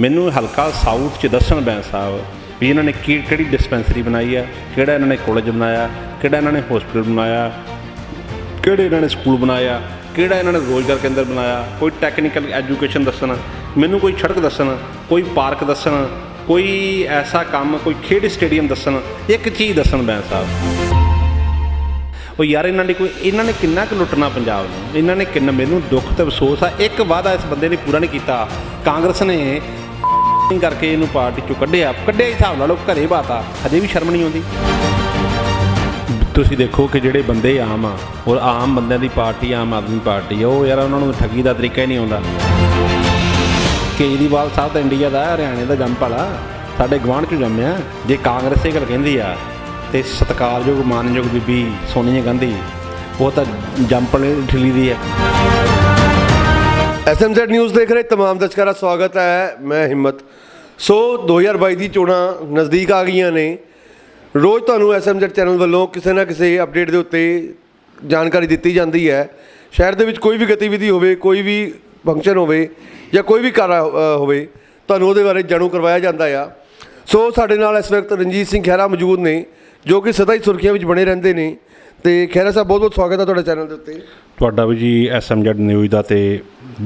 ਮੈਨੂੰ ਹਲਕਾ ਸਾਊਥ ਚ ਦੱਸਣ ਬੈਂਸ ਸਾਹਿਬ ਵੀ ਇਹਨਾਂ ਨੇ ਕੀ ਕਿਹੜੀ ਡਿਸਪੈਂਸਰੀ ਬਣਾਈ ਆ, ਕਿਹੜਾ ਇਹਨਾਂ ਨੇ ਕਾਲਜ ਬਣਾਇਆ, ਕਿਹੜਾ ਇਹਨਾਂ ਨੇ ਹਸਪੀਟਲ ਬਣਾਇਆ, ਕਿਹੜੇ ਇਹਨਾਂ ਨੇ ਸਕੂਲ ਬਣਾਇਆ, ਕਿਹੜਾ ਇਹਨਾਂ ਨੇ ਰੋਜ਼ਗਾਰ ਕੇਂਦਰ ਬਣਾਇਆ, ਕੋਈ ਟੈਕਨੀਕਲ ਐਜੂਕੇਸ਼ਨ ਦੱਸਣ, ਮੈਨੂੰ ਕੋਈ ਸੜਕ ਦੱਸਣ, ਕੋਈ ਪਾਰਕ ਦੱਸਣ, ਕੋਈ ਐਸਾ ਕੰਮ, ਕੋਈ ਖੇਡ ਸਟੇਡੀਅਮ ਦੱਸਣ, ਇੱਕ ਚੀਜ਼ ਦੱਸਣ ਬੈਂਸ ਸਾਹਿਬ। ਉਹ ਯਾਰ ਇਹਨਾਂ ਨੇ ਕੋਈ ਇਹਨਾਂ ਨੇ ਕਿੰਨਾ ਕੁ ਲੁੱਟਣਾ ਪੰਜਾਬ ਨੂੰ? ਇਹਨਾਂ ਨੇ ਕਿੰਨਾ ਮੈਨੂੰ ਦੁੱਖ ਤੇ ਅਫਸੋਸ ਆ। ਇੱਕ ਵਾਅਦਾ ਇਸ ਬੰਦੇ ਨੇ ਪੂਰਾ ਨਹੀਂ ਕੀਤਾ। ਕਾਂਗਰਸ ਨੇ ਕਰਕੇ ਇਹਨੂੰ ਪਾਰਟੀ ਚੋਂ ਕੱਢਿਆ। ਕੱਢਿਆ ਹੀ ਹਿਸਾਬ ਨਾਲ ਲਓ, ਘਰੇ ਬਾਤਾ। ਹਜੇ ਵੀ ਸ਼ਰਮ ਨਹੀਂ ਆਉਂਦੀ। ਤੁਸੀਂ ਦੇਖੋ ਕਿ ਜਿਹੜੇ ਬੰਦੇ ਆਮ ਆ, ਔਰ ਆਮ ਬੰਦਿਆਂ ਦੀ ਪਾਰਟੀ, ਆਮ ਆਦਮੀ ਪਾਰਟੀ ਆ, ਉਹ ਯਾਰ ਉਹਨਾਂ ਨੂੰ ਠੱਗੀ ਦਾ ਤਰੀਕਾ ਹੀ ਨਹੀਂ ਆਉਂਦਾ। ਕੇਜਰੀਵਾਲ ਸਾਹਿਬ ਤਾਂ ਇੰਡੀਆ ਦਾ, ਹਰਿਆਣੇ ਦਾ ਜੰਮ ਵਾਲਾ ਸਾਡੇ ਗਵਾਂਢ ਚੋਂ ਜੰਮਿਆ। ਜੇ ਕਾਂਗਰਸ ਇਹ ਗੱਲ ਕਹਿੰਦੀ ਆ, ਤੇ ਸਤਿਕਾਰਯੋਗ, ਮਾਨਯੋਗ ਬੀਬੀ ਸੋਨੀਆ ਗਾਂਧੀ, ਉਹ ਤਾਂ ਜੰਪਲੇ ਠਿਲੀ ਦੀ ਹੈ ਐਸਐਮਜ਼ੈਡ ਨਿਊਜ਼ ਦੇਖ ਰਹੇ ਤਮਾਮ ਦਰਸ਼ਕਾਂ ਦਾ ਸਵਾਗਤ ਹੈ, ਮੈਂ ਹਿੰਮਤ। ਸੋ 2022 ਦੀ ਚੋਣਾਂ ਨਜ਼ਦੀਕ ਆ ਗਈਆਂ ਨੇ। ਰੋਜ਼ ਤੁਹਾਨੂੰ ਐਸਐਮਜ਼ੈਡ ਚੈਨਲ ਵੱਲੋਂ ਕਿਸੇ ਨਾ ਕਿਸੇ ਅਪਡੇਟ ਦੇ ਉੱਤੇ ਜਾਣਕਾਰੀ ਦਿੱਤੀ ਜਾਂਦੀ ਹੈ। ਸ਼ਹਿਰ ਦੇ ਵਿੱਚ ਕੋਈ ਵੀ ਗਤੀਵਿਧੀ ਹੋਵੇ, ਕੋਈ ਵੀ ਫੰਕਸ਼ਨ ਹੋਵੇ ਜਾਂ ਕੋਈ ਵੀ ਕਾਰ ਹੋਵੇ, ਤੁਹਾਨੂੰ ਉਹਦੇ ਬਾਰੇ ਜਾਣੂ ਕਰਵਾਇਆ ਜਾਂਦਾ ਆ। ਸੋ, ਸਾਡੇ ਨਾਲ ਇਸ ਵਕਤ ਰਣਜੀਤ ਸਿੰਘ ਖਹਿਰਾ ਮੌਜੂਦ ਨੇ, ਜੋ ਕਿ ਸਦਾ ਹੀ ਸੁਰਖੀਆਂ ਵਿੱਚ ਬਣੇ ਰਹਿੰਦੇ ਨੇ। ਤੇ ਖਹਿਰਾ ਸਾਹਿਬ ਬਹੁਤ ਬਹੁਤ ਸਵਾਗਤ ਹੈ ਤੁਹਾਡੇ ਚੈਨਲ ਦੇ ਉੱਤੇ। ਤੁਹਾਡਾ ਵੀ ਜੀ ਐਸਐਮਜੈਡ ਨਿਊਜ਼ ਦਾ ਤੇ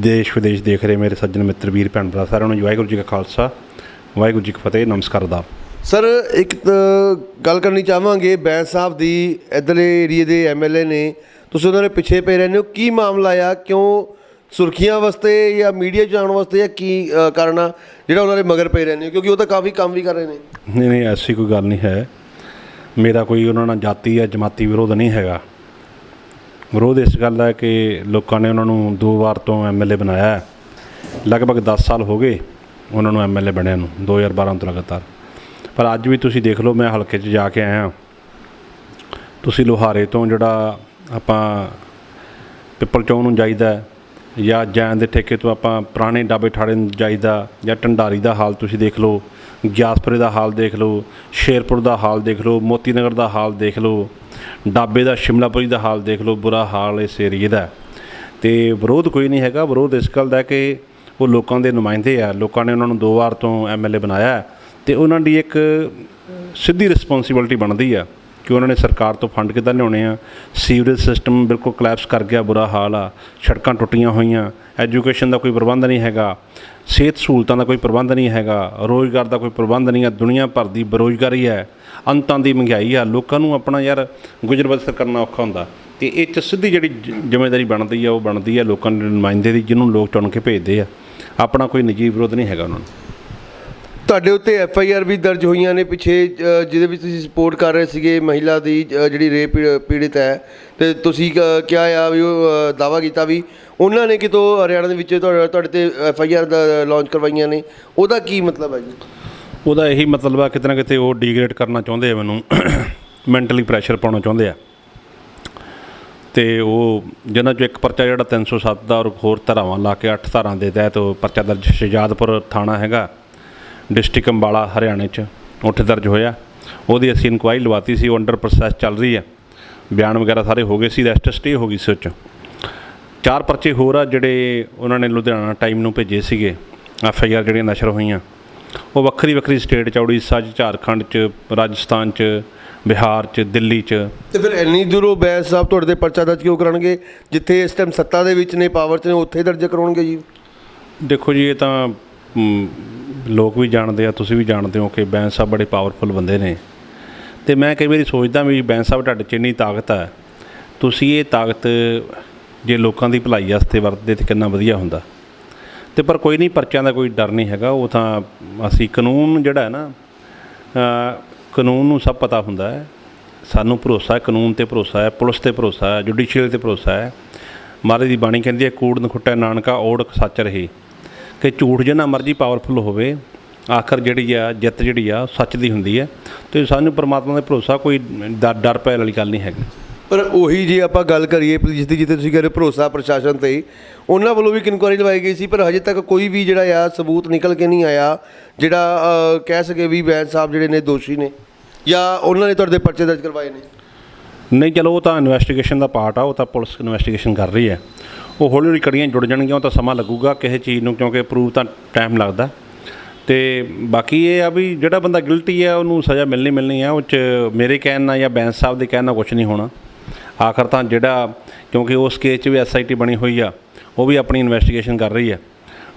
ਦੇਸ਼ ਵਿਦੇਸ਼ ਦੇਖ ਰਹੇ ਮੇਰੇ ਸੱਜਣ ਮਿੱਤਰ ਵੀਰ ਭੈਣ ਭਰਾ ਸਾਰਿਆਂ ਨੂੰ ਵਾਹਿਗੁਰੂ ਜੀ ਕਾ ਖਾਲਸਾ ਵਾਹਿਗੁਰੂ ਜੀ ਕੀ ਫਤਿਹ ਨਮਸਕਾਰ ਦਾ। ਸਰ ਇੱਕ ਗੱਲ ਕਰਨੀ ਚਾਹਾਂਗੇ ਬੈਂਸ ਸਾਹਿਬ ਦੀ ਇੱਧਰਲੇ ਏਰੀਏ ਦੇ ਐਮਐਲਏ ਨੇ ਤੁਸੀਂ ਉਹਨਾਂ ਦੇ ਪਿੱਛੇ ਪਏ ਰਹਿੰਦੇ ਹੋ ਕੀ ਮਾਮਲਾ ਆ? ਕਿਉਂ ਸੁਰਖੀਆਂ ਵਾਸਤੇ ਜਾਂ ਮੀਡੀਆ 'ਚ ਆਉਣ ਵਾਸਤੇ ਜਾਂ ਕੀ ਕਾਰਨ ਆ ਜਿਹੜਾ ਉਹਨਾਂ ਦੇ ਮਗਰ ਪਏ ਰਹਿੰਦੇ ਹੋ? ਕਿਉਂਕਿ ਉਹ ਤਾਂ ਕਾਫੀ ਕੰਮ ਵੀ ਕਰ ਰਹੇ ਨੇ। ਨਹੀਂ ਨਹੀਂ ਐਸੀ ਕੋਈ ਗੱਲ ਨਹੀਂ ਹੈ। ਮੇਰਾ ਕੋਈ ਉਹਨਾਂ ਨਾਲ ਜਾਤੀ ਜਾਂ ਜਮਾਤੀ ਵਿਰੋਧ ਨਹੀਂ ਹੈਗਾ। ਵਿਰੋਧ ਇਸ ਗੱਲ ਦਾ ਕਿ ਲੋਕਾਂ ਨੇ ਉਹਨਾਂ ਨੂੰ ਦੋ ਵਾਰ ਤੋਂ ਐਮਐਲਏ ਬਣਾਇਆ ਲਗਭਗ 10 ਸਾਲ ਹੋ ਗਏ ਉਹਨਾਂ ਨੂੰ ਐਮਐਲਏ ਬਣਿਆ ਨੂੰ 2012 ਤੋਂ ਲਗਾਤਾਰ। ਪਰ ਅੱਜ ਵੀ ਤੁਸੀਂ ਦੇਖ ਲਓ, ਮੈਂ ਹਲਕੇ 'ਚ ਜਾ ਕੇ ਆਇਆ। ਤੁਸੀਂ ਲੋਹਾਰੇ ਤੋਂ ਜਿਹੜਾ ਆਪਾਂ ਪਿੱਪਲ ਚੌਂ ਨੂੰ ਜਾਈਦਾ ਜਾਂ ਜੈਨ ਦੇ ਠੇਕੇ ਤੋਂ ਆਪਾਂ ਪੁਰਾਣੇ ਡਾਬੇ ਠਾੜੇ ਨੂੰ ਜਾਈਦਾ, ਜਾਂ ਢੰਡਾਰੀ ਦਾ ਹਾਲ ਤੁਸੀਂ ਦੇਖ ਲਓ ਗਿਆਸਪੁਰੇ ਦਾ ਹਾਲ ਦੇਖ ਲਓ, ਸ਼ੇਰਪੁਰ ਦਾ ਹਾਲ ਦੇਖ ਲਓ ਮੋਤੀ ਨਗਰ ਦਾ ਹਾਲ ਦੇਖ ਲਓ, ਡਾਬੇ ਦਾ, ਸ਼ਿਮਲਾਪੁਰੀ ਦਾ ਹਾਲ ਦੇਖ ਲਓ, ਬੁਰਾ ਹਾਲ ਇਸ ਏਰੀਏ ਦਾ ਹੈ। ਤੇ ਵਿਰੋਧ ਕੋਈ ਨਹੀਂ ਹੈਗਾ, ਵਿਰੋਧ ਇਸ ਗੱਲ ਦਾ ਕਿ ਉਹ ਲੋਕਾਂ ਦੇ ਨੁਮਾਇੰਦੇ ਆ, ਲੋਕਾਂ ਨੇ ਉਹਨਾਂ ਨੂੰ ਦੋ ਵਾਰ ਤੋਂ ਐਮਐਲਏ ਬਣਾਇਆ ਹੈ ਤੇ ਉਹਨਾਂ ਦੀ ਇੱਕ ਸਿੱਧੀ ਰਿਸਪੌਂਸਿਬਿਲਟੀ ਬਣਦੀ ਆ ਕਿ ਉਹਨਾਂ ਨੇ ਸਰਕਾਰ ਤੋਂ ਫੰਡ ਕਿੱਦਾਂ ਲਿਆਉਣੇ ਆ? ਸੀਵਰੇਜ ਸਿਸਟਮ ਬਿਲਕੁਲ ਕਲੈਪਸ ਕਰ ਗਿਆ, ਬੁਰਾ ਹਾਲ ਆ। ਸੜਕਾਂ ਟੁੱਟੀਆਂ ਹੋਈਆਂ ਐਜੂਕੇਸ਼ਨ ਦਾ ਕੋਈ ਪ੍ਰਬੰਧ ਨਹੀਂ ਹੈਗਾ, ਸਿਹਤ ਸਹੂਲਤਾਂ ਦਾ ਕੋਈ ਪ੍ਰਬੰਧ ਨਹੀਂ ਹੈਗਾ, ਰੋਜ਼ਗਾਰ ਦਾ ਕੋਈ ਪ੍ਰਬੰਧ ਨਹੀਂ ਆ, ਦੁਨੀਆ ਭਰ ਦੀ ਬੇਰੁਜ਼ਗਾਰੀ ਹੈ। ਅੰਤਾਂ ਦੀ ਮਹਿੰਗਾਈ ਆ, ਲੋਕਾਂ ਨੂੰ ਆਪਣਾ ਯਾਰ ਗੁਜ਼ਰ ਬਸਰ ਕਰਨਾ ਔਖਾ ਹੁੰਦਾ। ਤੇ ਇਹ 'ਚ ਸਿੱਧੀ ਜਿਹੜੀ ਜ਼ਿੰਮੇਵਾਰੀ ਬਣਦੀ ਆ, ਉਹ ਬਣਦੀ ਆ ਲੋਕਾਂ ਦੇ ਨੁਮਾਇੰਦੇ ਦੀ, ਜਿਹਨੂੰ ਲੋਕ ਚੁਣ ਕੇ ਭੇਜਦੇ ਆ। ਆਪਣਾ ਕੋਈ ਨਿੱਜੀ ਵਿਰੋਧ ਨਹੀਂ ਹੈਗਾ ਉਹਨਾਂ ਨੂੰ। ਤੁਹਾਡੇ ਉੱਤੇ ਐਫ ਆਈ ਆਰ ਵੀ ਦਰਜ ਹੋਈਆਂ ਨੇ ਪਿੱਛੇ ਜਿਹਦੇ ਵਿੱਚ ਤੁਸੀਂ ਸਪੋਰਟ ਕਰ ਰਹੇ ਸੀਗੇ ਮਹਿਲਾ ਦੀ ਜਿਹੜੀ ਰੇਪ ਪੀ- ਪੀੜਿਤ ਹੈ। ਤੇ ਤੁਸੀਂ ਕ- ਕਿਹਾ ਆ ਵੀ ਉਹ ਦਾਵਾ ਕੀਤਾ ਵੀ ਉਹਨਾਂ ਨੇ ਕਿਤੋਂ ਹਰਿਆਣਾ ਦੇ ਵਿੱਚ ਤੁਹਾਡੇ ਤੁਹਾਡੇ ਤੇ ਐਫ ਆਈ ਆਰ ਦਾ ਲਾਂਚ ਕਰਵਾਈਆਂ ਨੇ। ਉਹਦਾ ਕੀ ਮਤਲਬ ਹੈ ਜੀ? ਉਹਦਾ ਇਹੀ ਮਤਲਬ ਆ ਕਿਤੇ ਨਾ ਕਿਤੇ ਉਹ ਡੀਗ੍ਰੇਡ ਕਰਨਾ ਚਾਹੁੰਦੇ ਆ ਮੈਨੂੰ। ਮੈਂਟਲੀ ਪ੍ਰੈਸ਼ਰ ਪਾਉਣਾ ਚਾਹੁੰਦੇ ਆ। ਤੇ ਉਹ ਜਿਹਨਾਂ ਚੋਂ ਇੱਕ ਪਰਚਾ ਜਿਹੜਾ 307 ਦਾ ਔਰ ਹੋਰ ਧਾਰਾਵਾਂ ਲਾ ਕੇ 8 ਧਾਰਾਂ ਦੇ ਤਹਿਤ ਉਹ ਪਰਚਾ ਦਰਜ, ਸ਼ਹਿਜਾਦਪੁਰ ਥਾਣਾ ਹੈਗਾ। ਡਿਸਟ੍ਰਿਕਟ ਅੰਬਾਲਾ ਹਰਿਆਣੇ 'ਚ ਉੱਥੇ ਦਰਜ ਹੋਇਆ। ਉਹਦੀ ਅਸੀਂ ਇਨਕੁਆਇਰੀ ਲਵਾਤੀ ਸੀ ਉਹ ਅੰਡਰ ਪ੍ਰੋਸੈਸ ਚੱਲ ਰਹੀ ਹੈ। ਬਿਆਨ ਵਗੈਰਾ ਸਾਰੇ ਹੋ ਗਏ ਸੀ ਰੈਸਟ ਸਟੇ ਹੋ ਗਈ ਸੀ ਉਹ 'ਚ। ਚਾਰ ਪਰਚੇ ਹੋਰ ਆ ਜਿਹੜੇ ਉਹਨਾਂ ਨੇ ਲੁਧਿਆਣਾ ਟਾਈਮ ਨੂੰ ਭੇਜੇ ਸੀਗੇ ਐਫ ਆਈ ਆਰ ਜਿਹੜੀਆਂ ਨਸ਼ਰ ਹੋਈਆਂ। ਉਹ ਵੱਖਰੀ ਵੱਖਰੀ ਸਟੇਟ 'ਚ ਉੜੀਸਾ 'ਚ ਝਾਰਖੰਡ 'ਚ ਰਾਜਸਥਾਨ 'ਚ ਬਿਹਾਰ 'ਚ ਦਿੱਲੀ 'ਚ। ਤੇ ਫਿਰ ਇੰਨੀ ਦੂਰੋਂ ਬੈਂਸ ਸਾਹਿਬ ਤੁਹਾਡੇ ਤੇ ਪਰਚਾ ਦਰਜ ਕਿਉਂ ਕਰਨਗੇ ਜਿੱਥੇ ਇਸ ਟਾਈਮ ਸੱਤਾ ਦੇ ਵਿੱਚ ਨੇ ਪਾਵਰ 'ਚ ਨੇ ਉੱਥੇ ਦਰਜ ਕਰਾਉਣਗੇ ਜੀ। ਦੇਖੋ ਜੀ ਇਹ ਤਾਂ ਲੋਕ ਵੀ ਜਾਣਦੇ ਆ, ਤੁਸੀਂ ਵੀ ਜਾਣਦੇ ਹੋ ਕਿ ਬੈਂਸ ਸਾਹਿਬ ਬੜੇ ਪਾਵਰਫੁਲ ਬੰਦੇ ਨੇ। ਤੇ ਮੈਂ ਕਈ ਵਾਰੀ ਸੋਚਦਾ ਵੀ ਬੈਂਸ ਸਾਹਿਬ ਤੁਹਾਡੇ 'ਚ ਇੰਨੀ ਤਾਕਤ ਹੈ ਤੁਸੀਂ ਇਹ ਤਾਕਤ ਜੇ ਲੋਕਾਂ ਦੀ ਭਲਾਈ ਵਾਸਤੇ ਵਰਤਦੇ ਤੇ ਕਿੰਨਾ ਵਧੀਆ ਹੁੰਦਾ। ਤੇ ਪਰ ਕੋਈ ਨਹੀਂ, ਪਰਚਿਆਂ ਦਾ ਕੋਈ ਡਰ ਨਹੀਂ ਹੈਗਾ, ਉਹ ਤਾਂ ਅਸੀਂ ਕਾਨੂੰਨ ਜਿਹੜਾ ਹੈ ਨਾ ਕਾਨੂੰਨ ਨੂੰ ਸਭ ਪਤਾ ਹੁੰਦਾ ਹੈ। ਸਾਨੂੰ ਭਰੋਸਾ ਹੈ, ਕਾਨੂੰਨ ਤੇ ਭਰੋਸਾ ਹੈ, ਪੁਲਿਸ ਤੇ ਭਰੋਸਾ ਹੈ ਜੁਡੀਸ਼ੀਅਲ ਤੇ ਭਰੋਸਾ ਹੈ। ਮਹਾਰਾਜ ਦੀ ਬਾਣੀ ਕਹਿੰਦੀ ਹੈ ਕੂੜ ਨਖੁੱਟੈ ਨਾਨਕਾ ਓੜਕ ਸੱਚ ਰਹੀ। ਕਿ ਝੂਠ ਜਿੰਨਾ ਮਰਜ਼ੀ ਪਾਵਰਫੁਲ ਹੋਵੇ ਆਖਰ ਜਿਹੜੀ ਆ ਜਿੱਤ ਜਿਹੜੀ ਆ ਸੱਚ ਦੀ ਹੁੰਦੀ ਹੈ। ਤੇ ਸਾਨੂੰ ਪਰਮਾਤਮਾ ਦਾ ਭਰੋਸਾ ਕੋਈ ਡਰ ਡਰ ਪੈ ਵਾਲੀ ਗੱਲ ਨਹੀਂ ਹੈਗੀ। ਪਰ ਉਹੀ ਜੇ ਆਪਾਂ ਗੱਲ ਕਰੀਏ ਪੁਲਿਸ ਦੀ ਜਿੱਥੇ ਤੁਸੀਂ ਕਹਿੰਦੇ ਭਰੋਸਾ ਪ੍ਰਸ਼ਾਸਨ ਤੇ ਉਹਨਾਂ ਵੱਲੋਂ ਵੀ ਇਨਕੁਆਇਰੀ ਲਵਾਈ ਗਈ ਸੀ ਪਰ ਹਜੇ ਤੱਕ ਕੋਈ ਵੀ ਜਿਹੜਾ ਆ ਸਬੂਤ ਨਿਕਲ ਕੇ ਨਹੀਂ ਆਇਆ ਜਿਹੜਾ ਕਹਿ ਸਕੇ ਵੀ ਬੈਂਸ ਸਾਹਿਬ ਜਿਹੜੇ ਨੇ ਦੋਸ਼ੀ ਨੇ ਜਾਂ ਉਹਨਾਂ ਨੇ ਤੁਹਾਡੇ ਪਰਚੇ ਦਰਜ ਕਰਵਾਏ ਨੇ? ਨਹੀਂ ਚਲੋ ਉਹ ਤਾਂ ਇਨਵੈਸਟੀਗੇਸ਼ਨ ਦਾ ਪਾਰਟ ਆ ਉਹ ਤਾਂ ਪੁਲਿਸ ਇਨਵੈਸਟੀਗੇਸ਼ਨ ਕਰ ਰਹੀ ਹੈ। ਉਹ ਹੌਲੀ ਹੌਲੀ ਕੜੀਆਂ ਜੁੜ ਜਾਣਗੀਆਂ, ਉਹ ਤਾਂ ਸਮਾਂ ਲੱਗੂਗਾ ਕਿਸੇ ਚੀਜ਼ ਨੂੰ, ਕਿਉਂਕਿ ਪ੍ਰੂਵ ਤਾਂ ਟਾਈਮ ਲੱਗਦਾ। ਤੇ ਬਾਕੀ ਇਹ ਆ ਵੀ ਜਿਹੜਾ ਬੰਦਾ ਗਿਲਟੀ ਹੈ ਉਹਨੂੰ ਸਜ਼ਾ ਮਿਲਣੀ ਮਿਲਣੀ ਆ, ਉਹ ਚ ਮੇਰੇ ਕਹਿਣ ਨਾਲ ਜਾਂ ਬੈਂਸ ਸਾਹਿਬ ਦੇ ਕਹਿਣ ਨਾਲ ਕੁਝ ਨਹੀਂ ਹੋਣਾ। ਆਖਰ ਤਾਂ ਜਿਹੜਾ, ਕਿਉਂਕਿ ਉਸ ਕੇਸ 'ਚ ਵੀ ਐਸਆਈਟੀ ਬਣੀ ਹੋਈ ਆ, ਉਹ ਵੀ ਆਪਣੀ ਇਨਵੈਸਟੀਗੇਸ਼ਨ ਕਰ ਰਹੀ ਆ।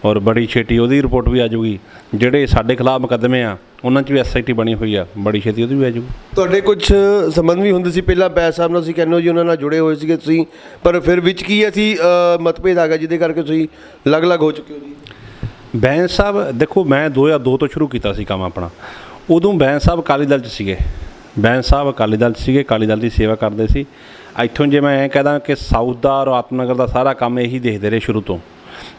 ਔਰ ਬੜੀ ਛੇਤੀ ਉਹਦੀ ਰਿਪੋਰਟ ਵੀ ਆ ਜਾਊਗੀ। ਜਿਹੜੇ ਸਾਡੇ ਖਿਲਾਫ ਮੁਕੱਦਮੇ ਆ ਉਹਨਾਂ 'ਚ ਵੀ ਐਸਆਈਟੀ ਬਣੀ ਹੋਈ ਆ ਬੜੀ ਛੇਤੀ ਉਹਦੀ ਵੀ ਆ ਜਾਊਗੀ ਤੁਹਾਡੇ ਕੁਝ ਸੰਬੰਧ ਵੀ ਹੁੰਦੇ ਸੀ ਪਹਿਲਾਂ ਬੈਸ ਸਾਹਿਬ ਨਾਲ ਤੁਸੀਂ ਕਹਿੰਦੇ ਹੋ ਜੀ ਉਹਨਾਂ ਨਾਲ ਜੁੜੇ ਹੋਏ ਸੀਗੇ ਤੁਸੀਂ ਪਰ ਫਿਰ ਵਿੱਚ ਕੀ ਐਸੀ ਅ, ਮਤਭੇਦ ਆ ਗਿਆ ਜਿਹਦੇ ਕਰਕੇ ਤੁਸੀਂ ਅਲੱਗ-ਅਲੱਗ ਹੋ ਚੁੱਕੇ ਹੋ ਜੀ? ਬੈਂਸ ਸਾਹਿਬ ਦੇਖੋ ਮੈਂ 2002 ਤੋਂ ਸ਼ੁਰੂ ਕੀਤਾ ਸੀ ਕੰਮ ਆਪਣਾ। ਉਦੋਂ ਬੈਂਸ ਸਾਹਿਬ ਅਕਾਲੀ ਦਲ 'ਚ ਸੀਗੇ। ਬੈਂਸ ਸਾਹਿਬ ਅਕਾਲੀ ਦਲ 'ਚ ਸੀਗੇ ਅਕਾਲੀ ਦਲ ਦੀ ਸੇਵਾ ਕਰਦੇ ਸੀ। ਇੱਥੋਂ ਜੇ ਮੈਂ ਐਂ ਕਹਦਾ ਕਿ ਸਾਊਥ ਦਾ ਔਰ ਆਤਮਨਗਰ ਦਾ ਸਾਰਾ ਕੰਮ ਇਹੀ ਦੇਖਦੇ ਰਹੇ ਸ਼ੁਰੂ ਤੋਂ।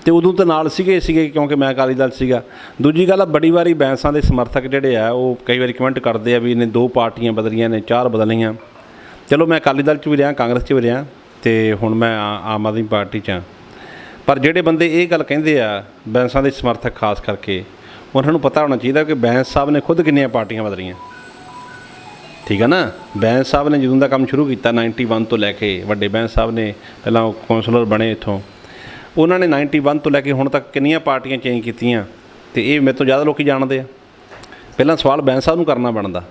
ਤੇ ਉਦੋਂ ਤਾਂ ਨਾਲ ਸੀਗੇ ਸੀਗੇ ਕਿਉਂਕਿ ਮੈਂ ਅਕਾਲੀ ਦਲ ਸੀਗਾ। ਦੂਜੀ ਗੱਲ ਆ, ਬੜੀ ਵਾਰੀ ਬੈਂਸਾਂ ਦੇ ਸਮਰਥਕ ਜਿਹੜੇ ਆ, ਉਹ ਕਈ ਵਾਰੀ ਕਮੈਂਟ ਕਰਦੇ ਆ ਵੀ ਇਹਨੇ ਦੋ ਪਾਰਟੀਆਂ ਬਦਲੀਆਂ ਨੇ, ਚਾਰ ਬਦਲੀਆਂ। ਚਲੋ ਮੈਂ ਅਕਾਲੀ ਦਲ 'ਚ ਵੀ ਰਿਹਾ, ਕਾਂਗਰਸ 'ਚ ਵੀ ਰਿਹਾ ਤੇ ਹੁਣ ਮੈਂ ਆ- ਆਮ ਆਦਮੀ ਪਾਰਟੀ 'ਚ ਹਾਂ। ਪਰ ਜਿਹੜੇ ਬੰਦੇ ਇਹ ਗੱਲ ਕਹਿੰਦੇ ਆ, ਬੈਂਸਾਂ ਦੇ ਸਮਰਥਕ ਖਾਸ ਕਰਕੇ, ਉਹਨਾਂ ਨੂੰ ਪਤਾ ਹੋਣਾ ਚਾਹੀਦਾ ਕਿ ਬੈਂਸ ਸਾਹਿਬ ਨੇ ਖੁਦ ਕਿੰਨੀਆਂ ਪਾਰਟੀਆਂ ਬਦਲੀਆਂ। ਠੀਕ ਹੈ ਨਾ? ਬੈਂਸ ਸਾਹਿਬ ਨੇ ਜਦੋਂ ਦਾ ਕੰਮ ਸ਼ੁਰੂ ਕੀਤਾ 91 ਤੋਂ ਲੈ ਕੇ ਵੱਡੇ ਬੈਂਸ ਸਾਹਿਬ ਨੇ, ਪਹਿਲਾਂ ਉਹ ਕੌਂਸਲਰ ਬਣੇ ਇੱਥੋਂ। ਉਹਨਾਂ ਨੇ 91 ਤੋਂ ਲੈ ਕੇ ਹੁਣ ਤੱਕ ਕਿੰਨੀਆਂ ਪਾਰਟੀਆਂ ਚੇਂਜ ਕੀਤੀਆਂ ਤੇ ਇਹ ਮੇਰੇ ਤੋਂ ਜ਼ਿਆਦਾ ਲੋਕੀ ਜਾਣਦੇ ਆ। ਪਹਿਲਾਂ ਸਵਾਲ ਬੈਂਸ ਸਾਹਿਬ ਨੂੰ ਕਰਨਾ ਬਣਦਾ।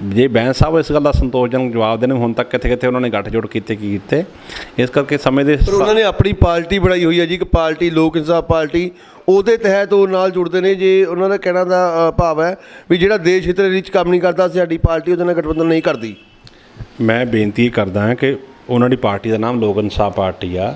ਜੇ ਬੈਂਸ ਸਾਹਿਬ ਇਸ ਗੱਲ ਦਾ ਸੰਤੋਸ਼ਜਨਕ ਜਵਾਬ ਦੇਣ ਹੁਣ ਤੱਕ ਕਿੱਥੇ ਕਿੱਥੇ ਉਹਨਾਂ ਨੇ ਗੱਠਜੋੜ ਕੀਤੇ ਕੀ ਕੀਤੇ ਇਸ ਕਰਕੇ ਸਮੇਂ ਦੇ ਪਰ ਉਹਨਾਂ ਨੇ ਆਪਣੀ ਪਾਰਟੀ ਬਣਾਈ ਹੋਈ ਹੈ ਜੀ ਇੱਕ ਪਾਰਟੀ ਲੋਕ ਇਨਸਾਫ ਪਾਰਟੀ ਉਹਦੇ ਤਹਿਤ ਉਹ ਨਾਲ ਜੁੜਦੇ ਨੇ। ਜੇ ਉਹਨਾਂ ਦਾ ਕਹਿਣਾ ਦਾ ਭਾਵ ਹੈ ਵੀ ਜਿਹੜਾ ਦੇਸ਼ ਹਿੱਤ ਦੇ ਵਿੱਚ ਕੰਮ ਨਹੀਂ ਕਰਦਾ ਸਾਡੀ ਪਾਰਟੀ ਉਹਦੇ ਨਾਲ ਗਠਬੰਧਨ ਨਹੀਂ ਕਰਦੀ। ਮੈਂ ਬੇਨਤੀ ਕਰਦਾ ਹਾਂ ਕਿ ਉਹਨਾਂ ਦੀ ਪਾਰਟੀ ਦਾ ਨਾਮ ਲੋਕ ਇਨਸਾਫ ਪਾਰਟੀ ਆ।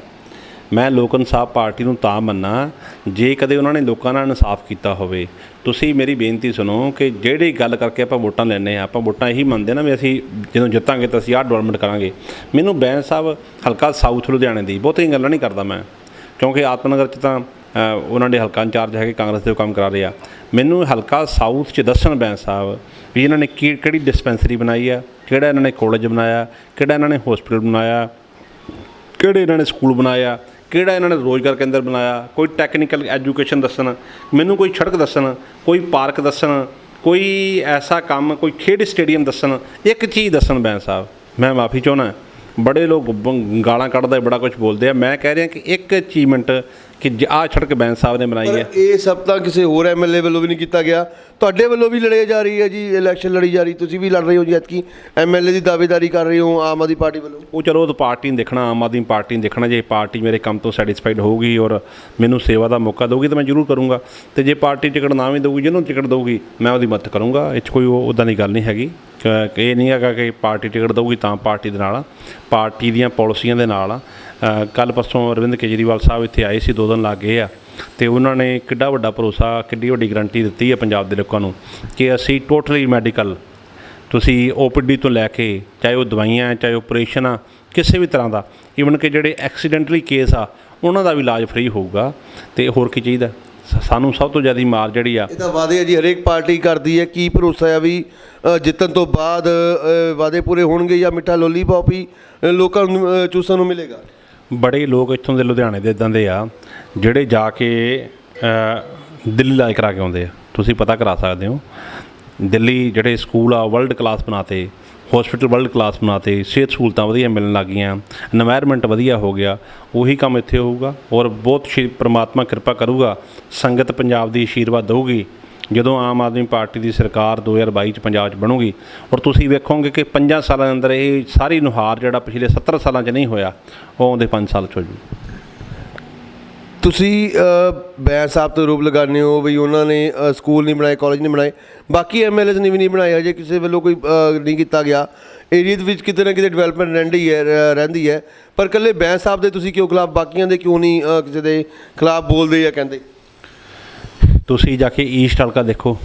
ਮੈਂ ਲੋਕ ਇਨਸਾਫ ਪਾਰਟੀ ਨੂੰ ਤਾਂ ਮੰਨਾਂ ਜੇ ਕਦੇ ਉਹਨਾਂ ਨੇ ਲੋਕਾਂ ਨਾਲ ਇਨਸਾਫ ਕੀਤਾ ਹੋਵੇ, ਤੁਸੀਂ ਮੇਰੀ ਬੇਨਤੀ ਸੁਣੋ ਕਿ ਜਿਹੜੀ ਗੱਲ ਕਰਕੇ ਆਪਾਂ ਵੋਟਾਂ ਲੈਣੇ ਆ ਆਪਾਂ ਵੋਟਾਂ ਇਹੀ ਮੰਨਦੇ ਨਾ ਵੀ ਅਸੀਂ ਜਦੋਂ ਜਿੱਤਾਂਗੇ ਤਾਂ ਅਸੀਂ ਆਹ ਡਿਵੈਲਪਮੈਂਟ ਕਰਾਂਗੇ। ਮੈਨੂੰ ਬੈਂਸ ਸਾਹਿਬ ਹਲਕਾ ਸਾਊਥ ਲੁਧਿਆਣੇ ਦੀ ਬਹੁਤੀਆਂ ਗੱਲਾਂ ਨਹੀਂ ਕਰਦਾ ਮੈਂ, ਕਿਉਂਕਿ ਆਤਮਨਗਰ ਚ ਤਾਂ ਉਹਨਾਂ ਦੇ ਹਲਕਾ ਇੰਚਾਰਜ ਹੈਗੇ, ਕਾਂਗਰਸ ਦੇ ਉਹ ਕੰਮ ਕਰਾ ਰਹੇ ਆ। ਮੈਨੂੰ ਹਲਕਾ ਸਾਊਥ ਚ ਦੱਸਣ ਬੈਂਸ ਸਾਹਿਬ ਵੀ ਇਹਨਾਂ ਨੇ ਕੀ, ਕਿਹੜੀ ਡਿਸਪੈਂਸਰੀ ਬਣਾਈ ਆ, ਕਿਹੜਾ ਇਹਨਾਂ ਨੇ ਕਾਲਜ ਬਣਾਇਆ, ਕਿਹੜਾ ਇਹਨਾਂ ਨੇ ਹਸਪੀਟਲ ਬਣਾਇਆ, ਕਿਹੜੇ ਇਹਨਾਂ ਨੇ ਸਕੂਲ ਬਣਾਇਆ ਕਿਹੜਾ ਇਹਨਾਂ ਨੇ ਰੋਜ਼ਗਾਰ ਕੇਂਦਰ ਬਣਾਇਆ? ਕੋਈ ਟੈਕਨੀਕਲ ਐਜੂਕੇਸ਼ਨ ਦੱਸਣ, ਮੈਨੂੰ ਕੋਈ ਸੜਕ ਦੱਸਣ, ਕੋਈ ਪਾਰਕ ਦੱਸਣ, ਕੋਈ ਐਸਾ ਕੰਮ, ਕੋਈ ਖੇਡ ਸਟੇਡੀਅਮ ਦੱਸਣ, ਇੱਕ ਚੀਜ਼ ਦੱਸਣ ਬੈਂ ਸਾਹਿਬ, ਮੈਂ ਮਾਫੀ ਚਾਹੁੰਦਾ, ਬੜੇ ਲੋਕ ਬ- ਗਾਲਾਂ ਕੱਢਦੇ, ਬੜਾ ਕੁਝ ਬੋਲਦੇ ਆ। ਮੈਂ ਕਹਿ ਰਿਹਾ ਕਿ ਇੱਕ ਅਚੀਵਮੈਂਟ ਕਿ ਆਹ ਸੜਕ ਬੈਂ ਸਾਹਿਬ ਨੇ ਬਣਾਈ ਹੈ। ਪਰ ਇਹ ਸਭ ਤਾਂ ਕਿਸੇ ਹੋਰ ਐਮਐਲਏ ਵੱਲੋਂ ਵੀ ਨਹੀਂ ਕੀਤਾ ਗਿਆ। ਤੁਹਾਡੇ ਵੱਲੋਂ ਵੀ ਲੜੇ ਜਾ ਰਹੀ ਹੈ ਜੀ ਇਲੈਕਸ਼ਨ ਲੜੀ ਜਾ ਰਹੀ। ਤੁਸੀਂ ਵੀ ਲੜ ਰਹੇ ਹੋ ਜੀ ਐਤਕੀ। ਐਮਐਲਏ ਦੀ ਦਾਅਵੇਦਾਰੀ ਕਰ ਰਹੇ ਹੋ ਆਮ ਆਦਮੀ ਪਾਰਟੀ ਵੱਲੋਂ? ਉਹ ਚਲੋ ਉਹ ਤਾਂ ਪਾਰਟੀ ਨੂੰ ਦੇਖਣਾ ਆਮ ਆਦਮੀ ਪਾਰਟੀ ਨੂੰ ਦੇਖਣਾ। ਜੇ ਪਾਰਟੀ ਮੇਰੇ ਕੰਮ ਤੋਂ ਸੈਟੀਸਫਾਈਡ ਹੋਊਗੀ ਔਰ ਮੈਨੂੰ ਸੇਵਾ ਦਾ ਮੌਕਾ ਦੇਊਗੀ ਤਾਂ ਮੈਂ ਜ਼ਰੂਰ ਕਰੂੰਗਾ। ਤੇ ਜੇ ਪਾਰਟੀ ਟਿਕਟ ਨਾ ਵੀ ਦੇਊਗੀ ਜਿਹਨੂੰ ਟਿਕਟ ਦੇਊਗੀ ਮੈਂ ਉਹਦੀ ਮਦਦ ਕਰੂੰਗਾ। ਇਹ 'ਚ ਕੋਈ ਉਹ ਉੱਦਾਂ ਦੀ ਗੱਲ ਨਹੀਂ ਹੈਗੀ। ਇਹ ਨਹੀਂ ਹੈਗਾ ਕਿ ਪਾਰਟੀ ਟਿਕਟ ਦੇਊਗੀ ਤਾਂ ਪਾਰਟੀ ਦੇ ਨਾਲ ਆ। ਪਾਰਟੀ ਦੀਆਂ ਪਾਲਿਸੀਆਂ ਦੇ ਨਾਲ ਕੱਲ ਪਰਸੋਂ ਅਰਵਿੰਦ ਕੇਜਰੀਵਾਲ ਸਾਹਿਬ ਇੱਥੇ ਆਏ ਸੀ ਦੋ ਦਿਨ ਲੱਗ ਗਏ ਆ। ਤੇ ਉਹਨਾਂ ਨੇ ਕਿੱਡਾ ਵੱਡਾ ਭਰੋਸਾ ਕਿੱਡੀ ਵੱਡੀ ਗਰੰਟੀ ਦਿੱਤੀ ਹੈ ਪੰਜਾਬ ਦੇ ਲੋਕਾਂ ਨੂੰ ਕਿ ਅਸੀਂ ਟੋਟਲੀ ਮੈਡੀਕਲ ਤੁਸੀਂ ਓਪੀਡੀ ਤੋਂ ਲੈ ਕੇ ਚਾਹੇ ਉਹ ਦਵਾਈਆਂ ਹੈ, ਚਾਹੇ ਆਪਰੇਸ਼ਨ ਆ ਕਿਸੇ ਵੀ ਤਰ੍ਹਾਂ ਦਾ ਈਵਨ ਕਿ ਜਿਹੜੇ ਐਕਸੀਡੈਂਟਲੀ ਕੇਸ ਆ ਉਹਨਾਂ ਦਾ ਵੀ ਇਲਾਜ ਫ੍ਰੀ ਹੋਊਗਾ। ਤੇ ਹੋਰ ਕੀ ਚਾਹੀਦਾ? ਸਾਨੂੰ ਸਭ ਤੋਂ ਜ਼ਿਆਦਾ ਮਾਰ ਜਿਹੜੀ ਆ ਇਹ ਤਾਂ ਵਾਅਦੇ ਆ ਜੀ ਹਰੇਕ ਪਾਰਟੀ ਕਰਦੀ ਹੈ। ਕੀ ਭਰੋਸਾ ਆ ਵੀ ਜਿੱਤਣ ਤੋਂ ਬਾਅਦ ਵਾਅਦੇ ਪੂਰੇ ਹੋਣਗੇ ਜਾਂ ਮਿੱਠਾ ਲੋਲੀਪੌਪ ਹੀ ਲੋਕਾਂ ਨੂੰ ਚੂਸਣ ਨੂੰ ਮਿਲੇਗਾ? ਬੜੇ ਲੋਕ ਇੱਥੋਂ ਦੇ ਲੁਧਿਆਣੇ ਦੇ ਇਦਾਂ ਦੇ ਆ, ਜਿਹੜੇ ਜਾ ਕੇ ਦਿੱਲੀ ਲਾਇਕ ਕਰਾ ਕੇ ਆਉਂਦੇ ਆ। ਤੁਸੀਂ ਪਤਾ ਕਰਾ ਸਕਦੇ ਹੋ। ਦਿੱਲੀ ਜਿਹੜੇ ਸਕੂਲ ਆ ਵਰਲਡ ਕਲਾਸ ਬਣਾਤੇ ਹਸਪੀਟਲ ਵਰਲਡ ਕਲਾਸ ਬਣਾਤੇ, ਸਿਹਤ ਸਹੂਲਤਾਂ ਵਧੀਆ ਮਿਲਣ ਲੱਗ ਗਈਆਂ এনवायरमेंट ਵਧੀਆ ਹੋ ਗਿਆ, ਉਹੀ ਕੰਮ ਇੱਥੇ ਹੋਊਗਾ ਔਰ ਬਹੁਤ ਸ਼ੀ, ਪ੍ਰਮਾਤਮਾ ਕਿਰਪਾ ਕਰੂਗਾ, ਸੰਗਤ ਪੰਜਾਬ ਦੀ ਆਸ਼ੀਰਵਾਦ ਦੇਊਗੀ। ਜਦੋਂ ਆਮ ਆਦਮੀ ਪਾਰਟੀ ਦੀ ਸਰਕਾਰ 2022 ਚ ਪੰਜਾਬ 'ਚ ਬਣੂਗੀ ਔਰ ਤੁਸੀਂ ਵੇਖੋਗੇ ਕਿ 5 ਸਾਲਾਂ ਦੇ ਅੰਦਰ ਇਹ ਸਾਰੀ ਨੁਹਾਰ ਜਿਹੜਾ ਪਿਛਲੇ 70 ਸਾਲਾਂ 'ਚ ਨਹੀਂ ਹੋਇਆ ਉਹ ਆਉਂਦੇ 5 ਸਾਲ 'ਚ ਹੋ ਜੂ। ਤੁਸੀਂ ਅ, ਬੈਂਸ ਸਾਹਿਬ ਤੋਂ ਰੂਪ ਲਗਾਉਂਦੇ ਹੋ ਵੀ ਉਹਨਾਂ ਨੇ ਸਕੂਲ ਨਹੀਂ ਬਣਾਏ ਕਾਲਜ ਨਹੀਂ ਬਣਾਏ ਬਾਕੀ ਐਮਐਲਏਸ ਨੇ ਵੀ ਨਹੀਂ ਬਣਾਏ ਹਜੇ ਕਿਸੇ ਵੱਲੋਂ ਕੋਈ ਨਹੀਂ ਕੀਤਾ ਗਿਆ। ਏਰੀਆ ਦੇ ਵਿੱਚ ਕਿਤੇ ਨਾ ਕਿਤੇ ਡਿਵੈਲਪਮੈਂਟ ਰਹਿੰਦੀ ਹੈ ਰ- ਰਹਿੰਦੀ ਹੈ। ਪਰ ਇਕੱਲੇ ਬੈਂਸ ਸਾਹਿਬ ਦੇ ਤੁਸੀਂ ਕਿਉਂ ਖਿਲਾਫ ਬਾਕੀਆਂ ਦੇ ਕਿਉਂ ਨਹੀਂ ਕਿਸੇ ਦੇ ਖਿਲਾਫ ਬੋਲਦੇ ਜਾਂ ਕਹਿੰਦੇ? ਤੁਸੀਂ ਜਾ ਕੇ ਈਸਟ ਹਲਕਾ ਦੇਖੋ,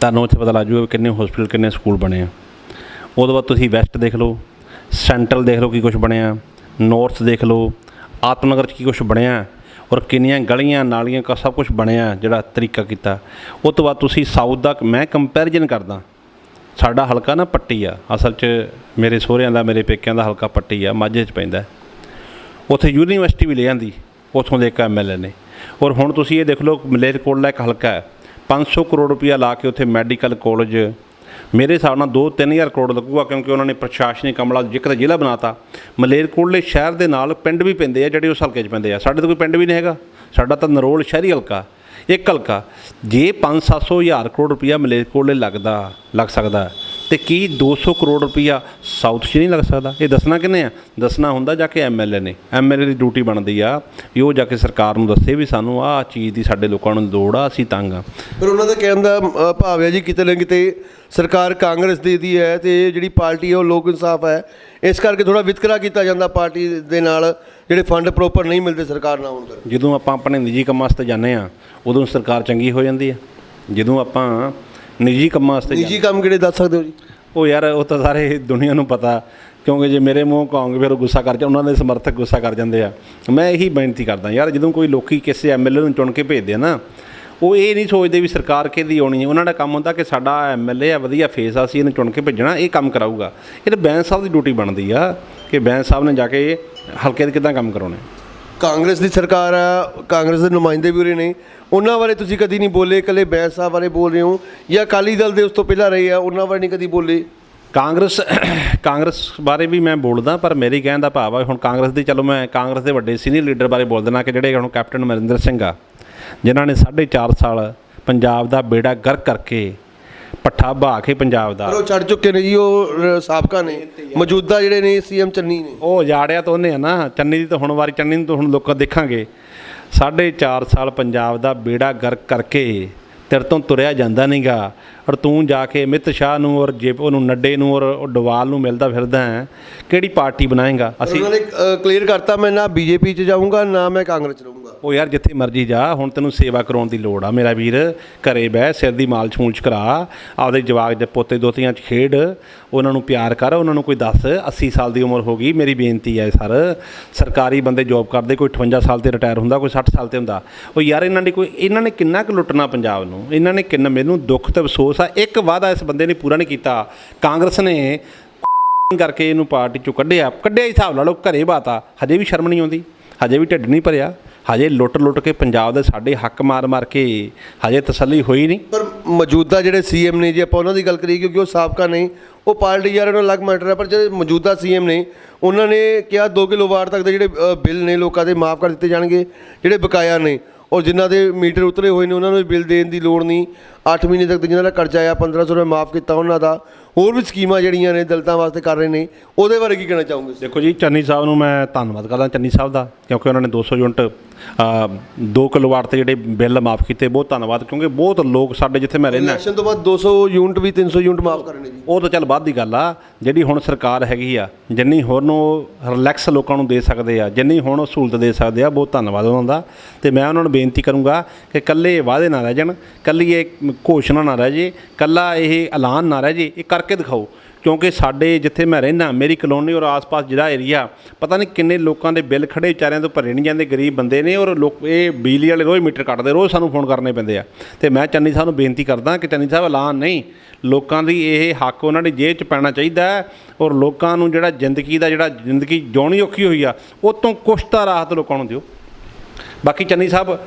ਤੁਹਾਨੂੰ ਉੱਥੇ ਪਤਾ ਲੱਗ ਜੂਗਾ ਕਿੰਨੇ ਹਸਪੀਟਲ ਕਿੰਨੇ ਸਕੂਲ ਬਣੇ ਆ। ਉਹਦੇ ਬਾਅਦ ਤੁਸੀਂ ਵੈਸਟ ਦੇਖ ਲਓ ਸੈਂਟਰਲ ਦੇਖ ਲਓ ਕੀ ਕੁਝ ਬਣਿਆ ਨਾਰਥ ਦੇਖ ਲਓ, ਆਤਮਨਗਰ 'ਚ ਕੀ ਕੁਝ ਬਣਿਆ, ਔਰ ਕਿੰਨੀਆਂ ਗਲੀਆਂ, ਨਾਲੀਆਂ ਕਾ ਸਭ ਕੁਝ ਬਣਿਆ ਜਿਹੜਾ ਤਰੀਕਾ ਕੀਤਾ। ਉਹ ਤੋਂ ਬਾਅਦ ਤੁਸੀਂ ਸਾਊਥ ਦਾ ਮੈਂ ਕੰਪੈਰੀਜ਼ਨ ਕਰਦਾ। ਸਾਡਾ ਹਲਕਾ ਨਾ ਪੱਟੀ ਆ, ਅਸਲ 'ਚ ਮੇਰੇ ਸਹੁਰਿਆਂ ਦਾ, ਮੇਰੇ ਪੇਕਿਆਂ ਦਾ ਹਲਕਾ ਪੱਟੀ ਆ, ਮਾਝੇ 'ਚ ਪੈਂਦਾ। ਉੱਥੇ ਯੂਨੀਵਰਸਿਟੀ ਵੀ ਲੈ ਜਾਂਦੀ ਉੱਥੋਂ ਦੇ ਇੱਕ ਐਮਐਲਏ ਨੇ। ਔਰ ਹੁਣ ਤੁਸੀਂ ਇਹ ਦੇਖ ਲਓ ਮਲੇਰਕੋਟਲਾ ਇੱਕ ਹਲਕਾ ਹੈ। 500 ਕਰੋੜ ਰੁਪਇਆ ਲਾ ਕੇ ਉੱਥੇ ਮੈਡੀਕਲ ਕਾਲਜ। ਮੇਰੇ ਹਿਸਾਬ ਨਾਲ 2-3000 ਕਰੋੜ ਲੱਗੂਗਾ ਕਿਉਂਕਿ ਉਹਨਾਂ ਨੇ ਪ੍ਰਸ਼ਾਸਨਿਕ ਅਮਲਾ ਜਿੱਕਦਾ ਜ਼ਿਲ੍ਹਾ ਬਣਾਤਾ। ਮਲੇਰਕੋਟਲੇ ਸ਼ਹਿਰ ਦੇ ਨਾਲ ਪਿੰਡ ਵੀ ਪੈਂਦੇ ਆ, ਜਿਹੜੇ ਉਸ ਹਲਕੇ 'ਚ ਪੈਂਦੇ ਆ। ਸਾਡੇ ਤਾਂ ਕੋਈ ਪਿੰਡ ਵੀ ਨਹੀਂ ਹੈਗਾ। ਸਾਡਾ ਤਾਂ ਨਰੋਲ ਸ਼ਹਿਰੀ ਹਲਕਾ, ਇੱਕ ਹਲਕਾ। ਜੇ 5-700 ਹਜ਼ਾਰ ਕਰੋੜ ਰੁਪਈਆ ਮਲੇਰਕੋਟਲੇ ਲੱਗਦਾ, ਲੱਗ ਸਕਦਾ ਤੇ ਕੀ 200 ਕਰੋੜ ਰੁਪਈਆ ਸਾਊਥ 'ਚ ਨਹੀਂ ਲੱਗ ਸਕਦਾ? ਇਹ ਦੱਸਣਾ ਕਿੰਨੇ ਆ? ਦੱਸਣਾ ਹੁੰਦਾ ਜਾ ਕੇ ਐਮਐਲਏ ਨੇ। ਐਮਐਲਏ ਦੀ ਡਿਊਟੀ ਬਣਦੀ ਆ। ਵੀ ਉਹ ਜਾ ਕੇ ਸਰਕਾਰ ਨੂੰ ਦੱਸੇ ਵੀ ਸਾਨੂੰ ਆਹ ਚੀਜ਼ ਦੀ ਸਾਡੇ ਲੋਕਾਂ ਨੂੰ ਲੋੜ ਆ ਅਸੀਂ ਤੰਗ ਆ। ਪਰ ਉਹਨਾਂ ਦਾ ਕਹਿਣ ਦਾ ਭਾਵ ਹੈ ਜੀ ਕਿਤੇ ਨਾ ਕਿਤੇ ਸਰਕਾਰ ਕਾਂਗਰਸ ਦੀ ਦੀ ਹੈ ਤੇ ਜਿਹੜੀ ਪਾਰਟੀ ਹੈ ਉਹ ਲੋਕ ਇਨਸਾਫ ਹੈ। ਇਸ ਕਰਕੇ ਥੋੜਾ ਵਿਤਕਰਾ ਕੀਤਾ ਜਾਂਦਾ ਪਾਰਟੀ ਦੇ ਨਾਲ ਜਿਹੜੇ ਫੰਡ ਪ੍ਰੋਪਰ ਨਹੀਂ ਮਿਲਦੇ ਸਰਕਾਰ ਨਾਲ ਹੋਣ ਜਦੋਂ ਆਪਾਂ ਆਪਣੇ ਨਿੱਜੀ ਕੰਮਾਂ ਵਾਸਤੇ ਜਾਂਦੇ ਆ ਉਦੋਂ ਸਰਕਾਰ ਚੰਗੀ ਹੋ ਜਾਂਦੀ ਆ ਜਦੋਂ ਆਪਾਂ ਨਿੱਜੀ ਕੰਮਾਂ ਵਾਸਤੇ ਨਿੱਜੀ ਕੰਮ ਕਿਹੜੇ ਦੱਸ ਸਕਦੇ ਹੋ ਜੀ? ਉਹ ਯਾਰ ਉਹ ਤਾਂ ਸਾਰੇ ਦੁਨੀਆ ਨੂੰ ਪਤਾ ਕਿਉਂਕਿ ਜੇ ਮੇਰੇ ਮੂੰਹ ਕਹਾਂਗੇ ਫਿਰ ਉਹ ਗੁੱਸਾ ਕਰ ਜਾ ਉਹਨਾਂ ਦੇ ਸਮਰਥਕ ਗੁੱਸਾ ਕਰ ਜਾਂਦੇ ਆ। ਮੈਂ ਇਹੀ ਬੇਨਤੀ ਕਰਦਾ ਯਾਰ ਜਦੋਂ ਕੋਈ ਲੋਕੀ ਕਿਸੇ ਐਮਐਲਏ ਨੂੰ ਚੁਣ ਕੇ ਭੇਜਦੇ ਆ ਨਾ ਉਹ ਇਹ ਨਹੀਂ ਸੋਚਦੇ ਵੀ ਸਰਕਾਰ ਕਿਹਦੀ ਆਉਣੀ ਹੈ। ਉਹਨਾਂ ਦਾ ਕੰਮ ਹੁੰਦਾ ਕਿ ਸਾਡਾ ਐਮਐਲਏ ਆ ਵਧੀਆ ਫੇਸ ਆ ਅਸੀਂ ਇਹਨੂੰ ਚੁਣ ਕੇ ਭੇਜਣਾ ਇਹ ਕੰਮ ਕਰਾਊਗਾ। ਇਹ ਤਾਂ ਬੈਂਸ ਸਾਹਿਬ ਦੀ ਡਿਊਟੀ ਬਣਦੀ ਆ ਕਿ ਬੈਂਸ ਸਾਹਿਬ ਨੇ ਜਾ ਕੇ ਹਲਕੇ ਦੇ ਕਿੱਦਾਂ ਕੰਮ ਕਰਾਉਣੇ ਕਾਂਗਰਸ ਦੀ ਸਰਕਾਰ ਆ, ਕਾਂਗਰਸ ਦੇ ਨੁਮਾਇੰਦੇ ਵੀ ਉਰੇ ਨੇ। ਉਹਨਾਂ ਬਾਰੇ ਤੁਸੀਂ ਕਦੀ ਨਹੀਂ ਬੋਲੇ, ਇਕੱਲੇ ਬੈਂਸ ਸਾਹਿਬ ਬਾਰੇ ਬੋਲ ਰਹੇ ਹੋ ਜਾਂ ਅਕਾਲੀ ਦਲ ਦੇ ਉਸ ਤੋਂ ਪਹਿਲਾਂ ਰਹੇ ਆ, ਉਹਨਾਂ ਬਾਰੇ ਨਹੀਂ ਕਦੀ ਬੋਲੇ? ਕਾਂਗਰਸ ਕਾਂਗਰਸ ਬਾਰੇ ਵੀ ਮੈਂ ਬੋਲਦਾ, ਪਰ ਮੇਰੀ ਕਹਿਣ ਦਾ ਭਾਵ ਆ, ਹੁਣ ਕਾਂਗਰਸ ਦੀ, ਚਲੋ ਮੈਂ ਕਾਂਗਰਸ ਦੇ ਵੱਡੇ ਸੀਨੀਅਰ ਲੀਡਰ ਬਾਰੇ ਬੋਲ ਦਿੰਦਾ ਕਿ ਜਿਹੜੇ ਹੁਣ ਕੈਪਟਨ ਅਮਰਿੰਦਰ ਸਿੰਘ ਆ, ਜਿਨ੍ਹਾਂ ਨੇ 4.5 ਸਾਲ ਪੰਜਾਬ ਦਾ ਬੇੜਾ ਗਰਕ ਕਰਕੇ ਪੱਠਾ ਬਹਾ ਕੇ ਪੰਜਾਬ ਦਾ। ਪਰ ਉਹ ਛੱਡ ਚੁੱਕੇ ਨੇ ਜੀ ਉਹ ਸਾਬਕਾ ਨੇ। ਮੌਜੂਦਾ ਜਿਹੜੇ ਨੇ ਸੀਐਮ ਚੰਨੀ ਨੇ। ਉਹ ਉਜਾੜਿਆ ਤਾਂ ਉਹਨੇ ਆ ਨਾ ਚੰਨੀ ਦੀ ਤਾਂ ਹੁਣ ਵਾਰੀ ਚੰਨੀ ਨੂੰ ਤਾਂ ਹੁਣ ਲੋਕਾਂ ਦੇਖਾਂਗੇ। 4.5 ਸਾਲ ਪੰਜਾਬ ਦਾ ਬੇੜਾ ਗਰਕ ਕਰਕੇ ਤੇਰੇ ਤੋਂ ਤੁਰਿਆ ਜਾਂਦਾ ਨਹੀਂਗਾ। ਔਰ ਤੂੰ ਜਾ ਕੇ ਅਮਿਤ ਸ਼ਾਹ ਨੂੰ ਔਰ ਜੇ ਉਹਨੂੰ ਨੱਡੇ ਨੂੰ ਔਰ ਡਵਾਲ ਨੂੰ ਮਿਲਦਾ ਫਿਰਦਾ ਹੈ ਕਿਹੜੀ ਪਾਰਟੀ ਬਣਾਏਗਾ? ਅਸੀਂ ਉਹਨਾਂ ਨੇ ਕਲੀਅਰ ਕਰਤਾ ਮੈਂ ਨਾ ਬੀਜੇਪੀ 'ਚ ਜਾਊਂਗਾ ਨਾ ਮੈਂ ਕਾਂਗਰਸ 'ਚ ਰਹੂੰਗਾ। ਉਹ ਯਾਰ ਜਿੱਥੇ ਮਰਜ਼ੀ ਜਾ ਹੁਣ ਤੈਨੂੰ ਸੇਵਾ ਕਰਾਉਣ ਦੀ ਲੋੜ ਆ ਮੇਰਾ ਵੀਰ ਘਰੇ ਬਹਿ ਸਿਰ ਦੀ ਮਾਲਸ਼ ਮੂਲਸ਼ ਕਰਾ ਆਪਦੇ ਜਵਾਕ ਦੇ ਪੋਤੇ ਦੋਤੀਆਂ 'ਚ ਖੇਡ ਉਹਨਾਂ ਨੂੰ ਪਿਆਰ ਕਰ, ਉਹਨਾਂ ਨੂੰ ਕੋਈ ਦੱਸ 80 ਸਾਲ ਦੀ ਉਮਰ ਹੋ ਗਈ, ਮੇਰੀ ਬੇਨਤੀ ਹੈ ਸਰ, ਸਰਕਾਰੀ ਬੰਦੇ ਜੌਬ ਕਰਦੇ, ਕੋਈ 58 ਸਾਲ ਤੇ ਰਿਟਾਇਰ ਹੁੰਦਾ, ਕੋਈ 60 ਸਾਲ ਤੇ ਹੁੰਦਾ। ਉਹ ਯਾਰ ਇਹਨਾਂ ਨੇ ਕੋਈ, ਇਹਨਾਂ ਨੇ ਕਿੰਨਾ ਕੁ ਲੁੱਟਣਾ ਪੰਜਾਬ ਨੂੰ? ਇਹਨਾਂ ਨੇ ਕਿੰਨਾ, ਮੈਨੂੰ ਦੁੱਖ ਤੇ ਅਫਸੋਸ ਆ, ਇੱਕ ਵਾਅਦਾ ਇਸ ਬੰਦੇ ਨੇ ਪੂਰਾ ਨਹੀਂ ਕੀਤਾ। ਕਾਂਗਰਸ ਨੇ ਕਰਕੇ ਇਹਨੂੰ ਪਾਰਟੀ ਚੋਂ ਕੱਢਿਆ ਕੱਢਿਆ ਹੀ ਹਿਸਾਬ ਲਾ ਲਓ, ਘਰੇ ਬਾਤਾ ਹਜੇ ਵੀ ਸ਼ਰਮ ਨਹੀਂ ਆਉਂਦੀ, ਹਜੇ ਵੀ ਢਿੱਡ ਨਹੀਂ ਭਰਿਆ। ਹਜੇ ਲੁੱਟ ਲੁੱਟ ਕੇ ਪੰਜਾਬ ਦੇ ਸਾਡੇ ਹੱਕ ਮਾਰ ਮਾਰ ਕੇ ਹਜੇ ਤਸੱਲੀ ਹੋਈ ਨਹੀਂ। ਪਰ ਮੌਜੂਦਾ ਜਿਹੜੇ ਸੀਐਮ ਨੇ ਜੇ ਆਪਾਂ ਉਹਨਾਂ ਦੀ ਗੱਲ ਕਰੀਏ ਕਿਉਂਕਿ ਉਹ ਸਾਬਕਾ ਨਹੀਂ ਉਹ ਪਾਰਟੀ ਯਾਰ ਉਹਨਾਂ ਅਲੱਗ ਮੈਟਰ ਹੈ ਪਰ ਜਿਹੜੇ ਮੌਜੂਦਾ ਸੀਐਮ ਨੇ ਉਹਨਾਂ ਨੇ ਕਿਹਾ 2 ਕਿਲੋਵਾਟ ਤੱਕ ਦੇ ਜਿਹੜੇ ਬਿੱਲ ਨੇ ਲੋਕਾਂ ਦੇ ਮਾਫ ਕਰ ਦਿੱਤੇ ਜਾਣਗੇ ਜਿਹੜੇ ਬਕਾਇਆ ਨੇ ਔਰ ਜਿਨ੍ਹਾਂ ਦੇ ਮੀਟਰ ਉਤਰੇ ਹੋਏ ਨੇ ਉਹਨਾਂ ਨੂੰ ਵੀ ਬਿੱਲ ਦੇਣ ਦੀ ਲੋੜ ਨਹੀਂ। 8 ਮਹੀਨੇ ਤੱਕ ਜਿਨ੍ਹਾਂ ਦਾ ਕਰਜ਼ਾ ਆ 1500 ਰੁਪਏ ਮਾਫ ਕੀਤਾ ਉਹਨਾਂ ਦਾ ਹੋਰ ਵੀ ਸਕੀਮਾਂ ਜਿਹੜੀਆਂ ਨੇ ਦਲਿਤਾਂ ਵਾਸਤੇ ਕਰ ਰਹੇ ਨੇ ਉਹਦੇ ਬਾਰੇ ਕੀ ਕਹਿਣਾ ਚਾਹੋਗੇ? ਦੇਖੋ ਜੀ ਚੰਨੀ ਸਾਹਿਬ ਨੂੰ ਮੈਂ ਧੰਨਵਾਦ ਕਰਦਾ ਚੰਨੀ ਸਾਹਿਬ ਦਾ ਕਿਉਂਕਿ ਉਹਨਾਂ ਨੇ 200 ਯੂਨਿਟ 2 ਕਿਲੋਵਾਟ ਤੇ ਜਿਹੜੇ ਬਿੱਲ ਮਾਫ ਕੀਤੇ ਬਹੁਤ ਧੰਨਵਾਦ ਕਿਉਂਕਿ ਬਹੁਤ ਲੋਕ ਸਾਡੇ ਜਿੱਥੇ ਮੈਂ ਰਹਿੰਦਾ ਇਲੈਕਸ਼ਨ ਤੋਂ ਬਾਅਦ 200 ਯੂਨਿਟ ਵੀ 300 ਯੂਨਿਟ ਮਾਫ ਕਰਨੇ ਜੀ। ਉਹ ਤਾਂ ਚੱਲ ਬਾਅਦ ਦੀ ਗੱਲ ਆ ਜਿਹੜੀ ਹੁਣ ਸਰਕਾਰ ਹੈਗੀ ਆ ਜਿੰਨੀ ਹੋਰ ਨੂੰ ਰਿਲੈਕਸ ਲੋਕਾਂ ਨੂੰ ਦੇ ਸਕਦੇ ਆ ਜਿੰਨੀ ਹੁਣ ਸਹੂਲਤ ਦੇ ਸਕਦੇ ਆ ਬਹੁਤ ਧੰਨਵਾਦ ਉਹਨਾਂ ਦਾ। ਤੇ ਮੈਂ ਉਹਨਾਂ ਨੂੰ ਬੇਨਤੀ ਕਰੂੰਗਾ ਕਿ ਕੱਲੇ ਵਾਅਦੇ ਨਾ ਰਹਿ ਜਾਣ ਕੱਲੀ ਇਹ ਘੋਸ਼ਣਾ ਨਾ ਰਹਿ ਜੇ ਕੱਲਾ ਇਹ ਐਲਾਨ ਨਾ ਰਹਿ ਜੇ ਇਹ ਕਰਕੇ ਦਿਖਾਓ। ਕਿਉਂਕਿ ਸਾਡੇ ਜਿੱਥੇ ਮੈਂ ਰਹਿੰਦਾ, ਮੇਰੀ ਕਲੋਨੀ ਔਰ ਆਸ-ਪਾਸ ਜਿਹੜਾ ਏਰੀਆ ਪਤਾ ਨਹੀਂ ਕਿੰਨੇ ਲੋਕਾਂ ਦੇ ਬਿੱਲ ਖੜੇ, ਵਿਚਾਰਿਆਂ ਤੋਂ ਭਰੇ ਨਹੀਂ ਜਾਂਦੇ, ਗਰੀਬ ਬੰਦੇ ਨੇ ਔਰ ਲੋਕ ਇਹ ਬਿਜਲੀ ਵਾਲੇ ਰੋਜ਼ ਮੀਟਰ ਕੱਟਦੇ, ਰੋਜ਼ ਸਾਨੂੰ ਫੋਨ ਕਰਨੇ ਪੈਂਦੇ ਆ। ਤੇ ਮੈਂ ਚੰਨੀ ਸਾਹਿਬ ਨੂੰ ਬੇਨਤੀ ਕਰਦਾ ਕਿ ਚੰਨੀ ਸਾਹਿਬ, ਐਲਾਨ ਨਹੀਂ, ਲੋਕਾਂ ਦੀ ਇਹ ਹੱਕ ਉਹਨਾਂ ਦੀ ਜੇਬ 'ਚ ਪੈਣਾ ਚਾਹੀਦਾ ਹੈ ਔਰ ਲੋਕਾਂ ਨੂੰ ਜਿਹੜਾ ਜ਼ਿੰਦਗੀ ਦਾ ਜਿਹੜਾ ਜ਼ਿੰਦਗੀ ਜਿਉਣੀ ਔਖੀ ਹੋਈ ਆ ਉਹ ਤੋਂ ਕੁਛ ਤਾਂ ਰਾਹਤ ਲੋਕਾਂ ਨੂੰ ਦਿਓ। ਬਾਕੀ ਚੰਨੀ ਸਾਹਿਬ,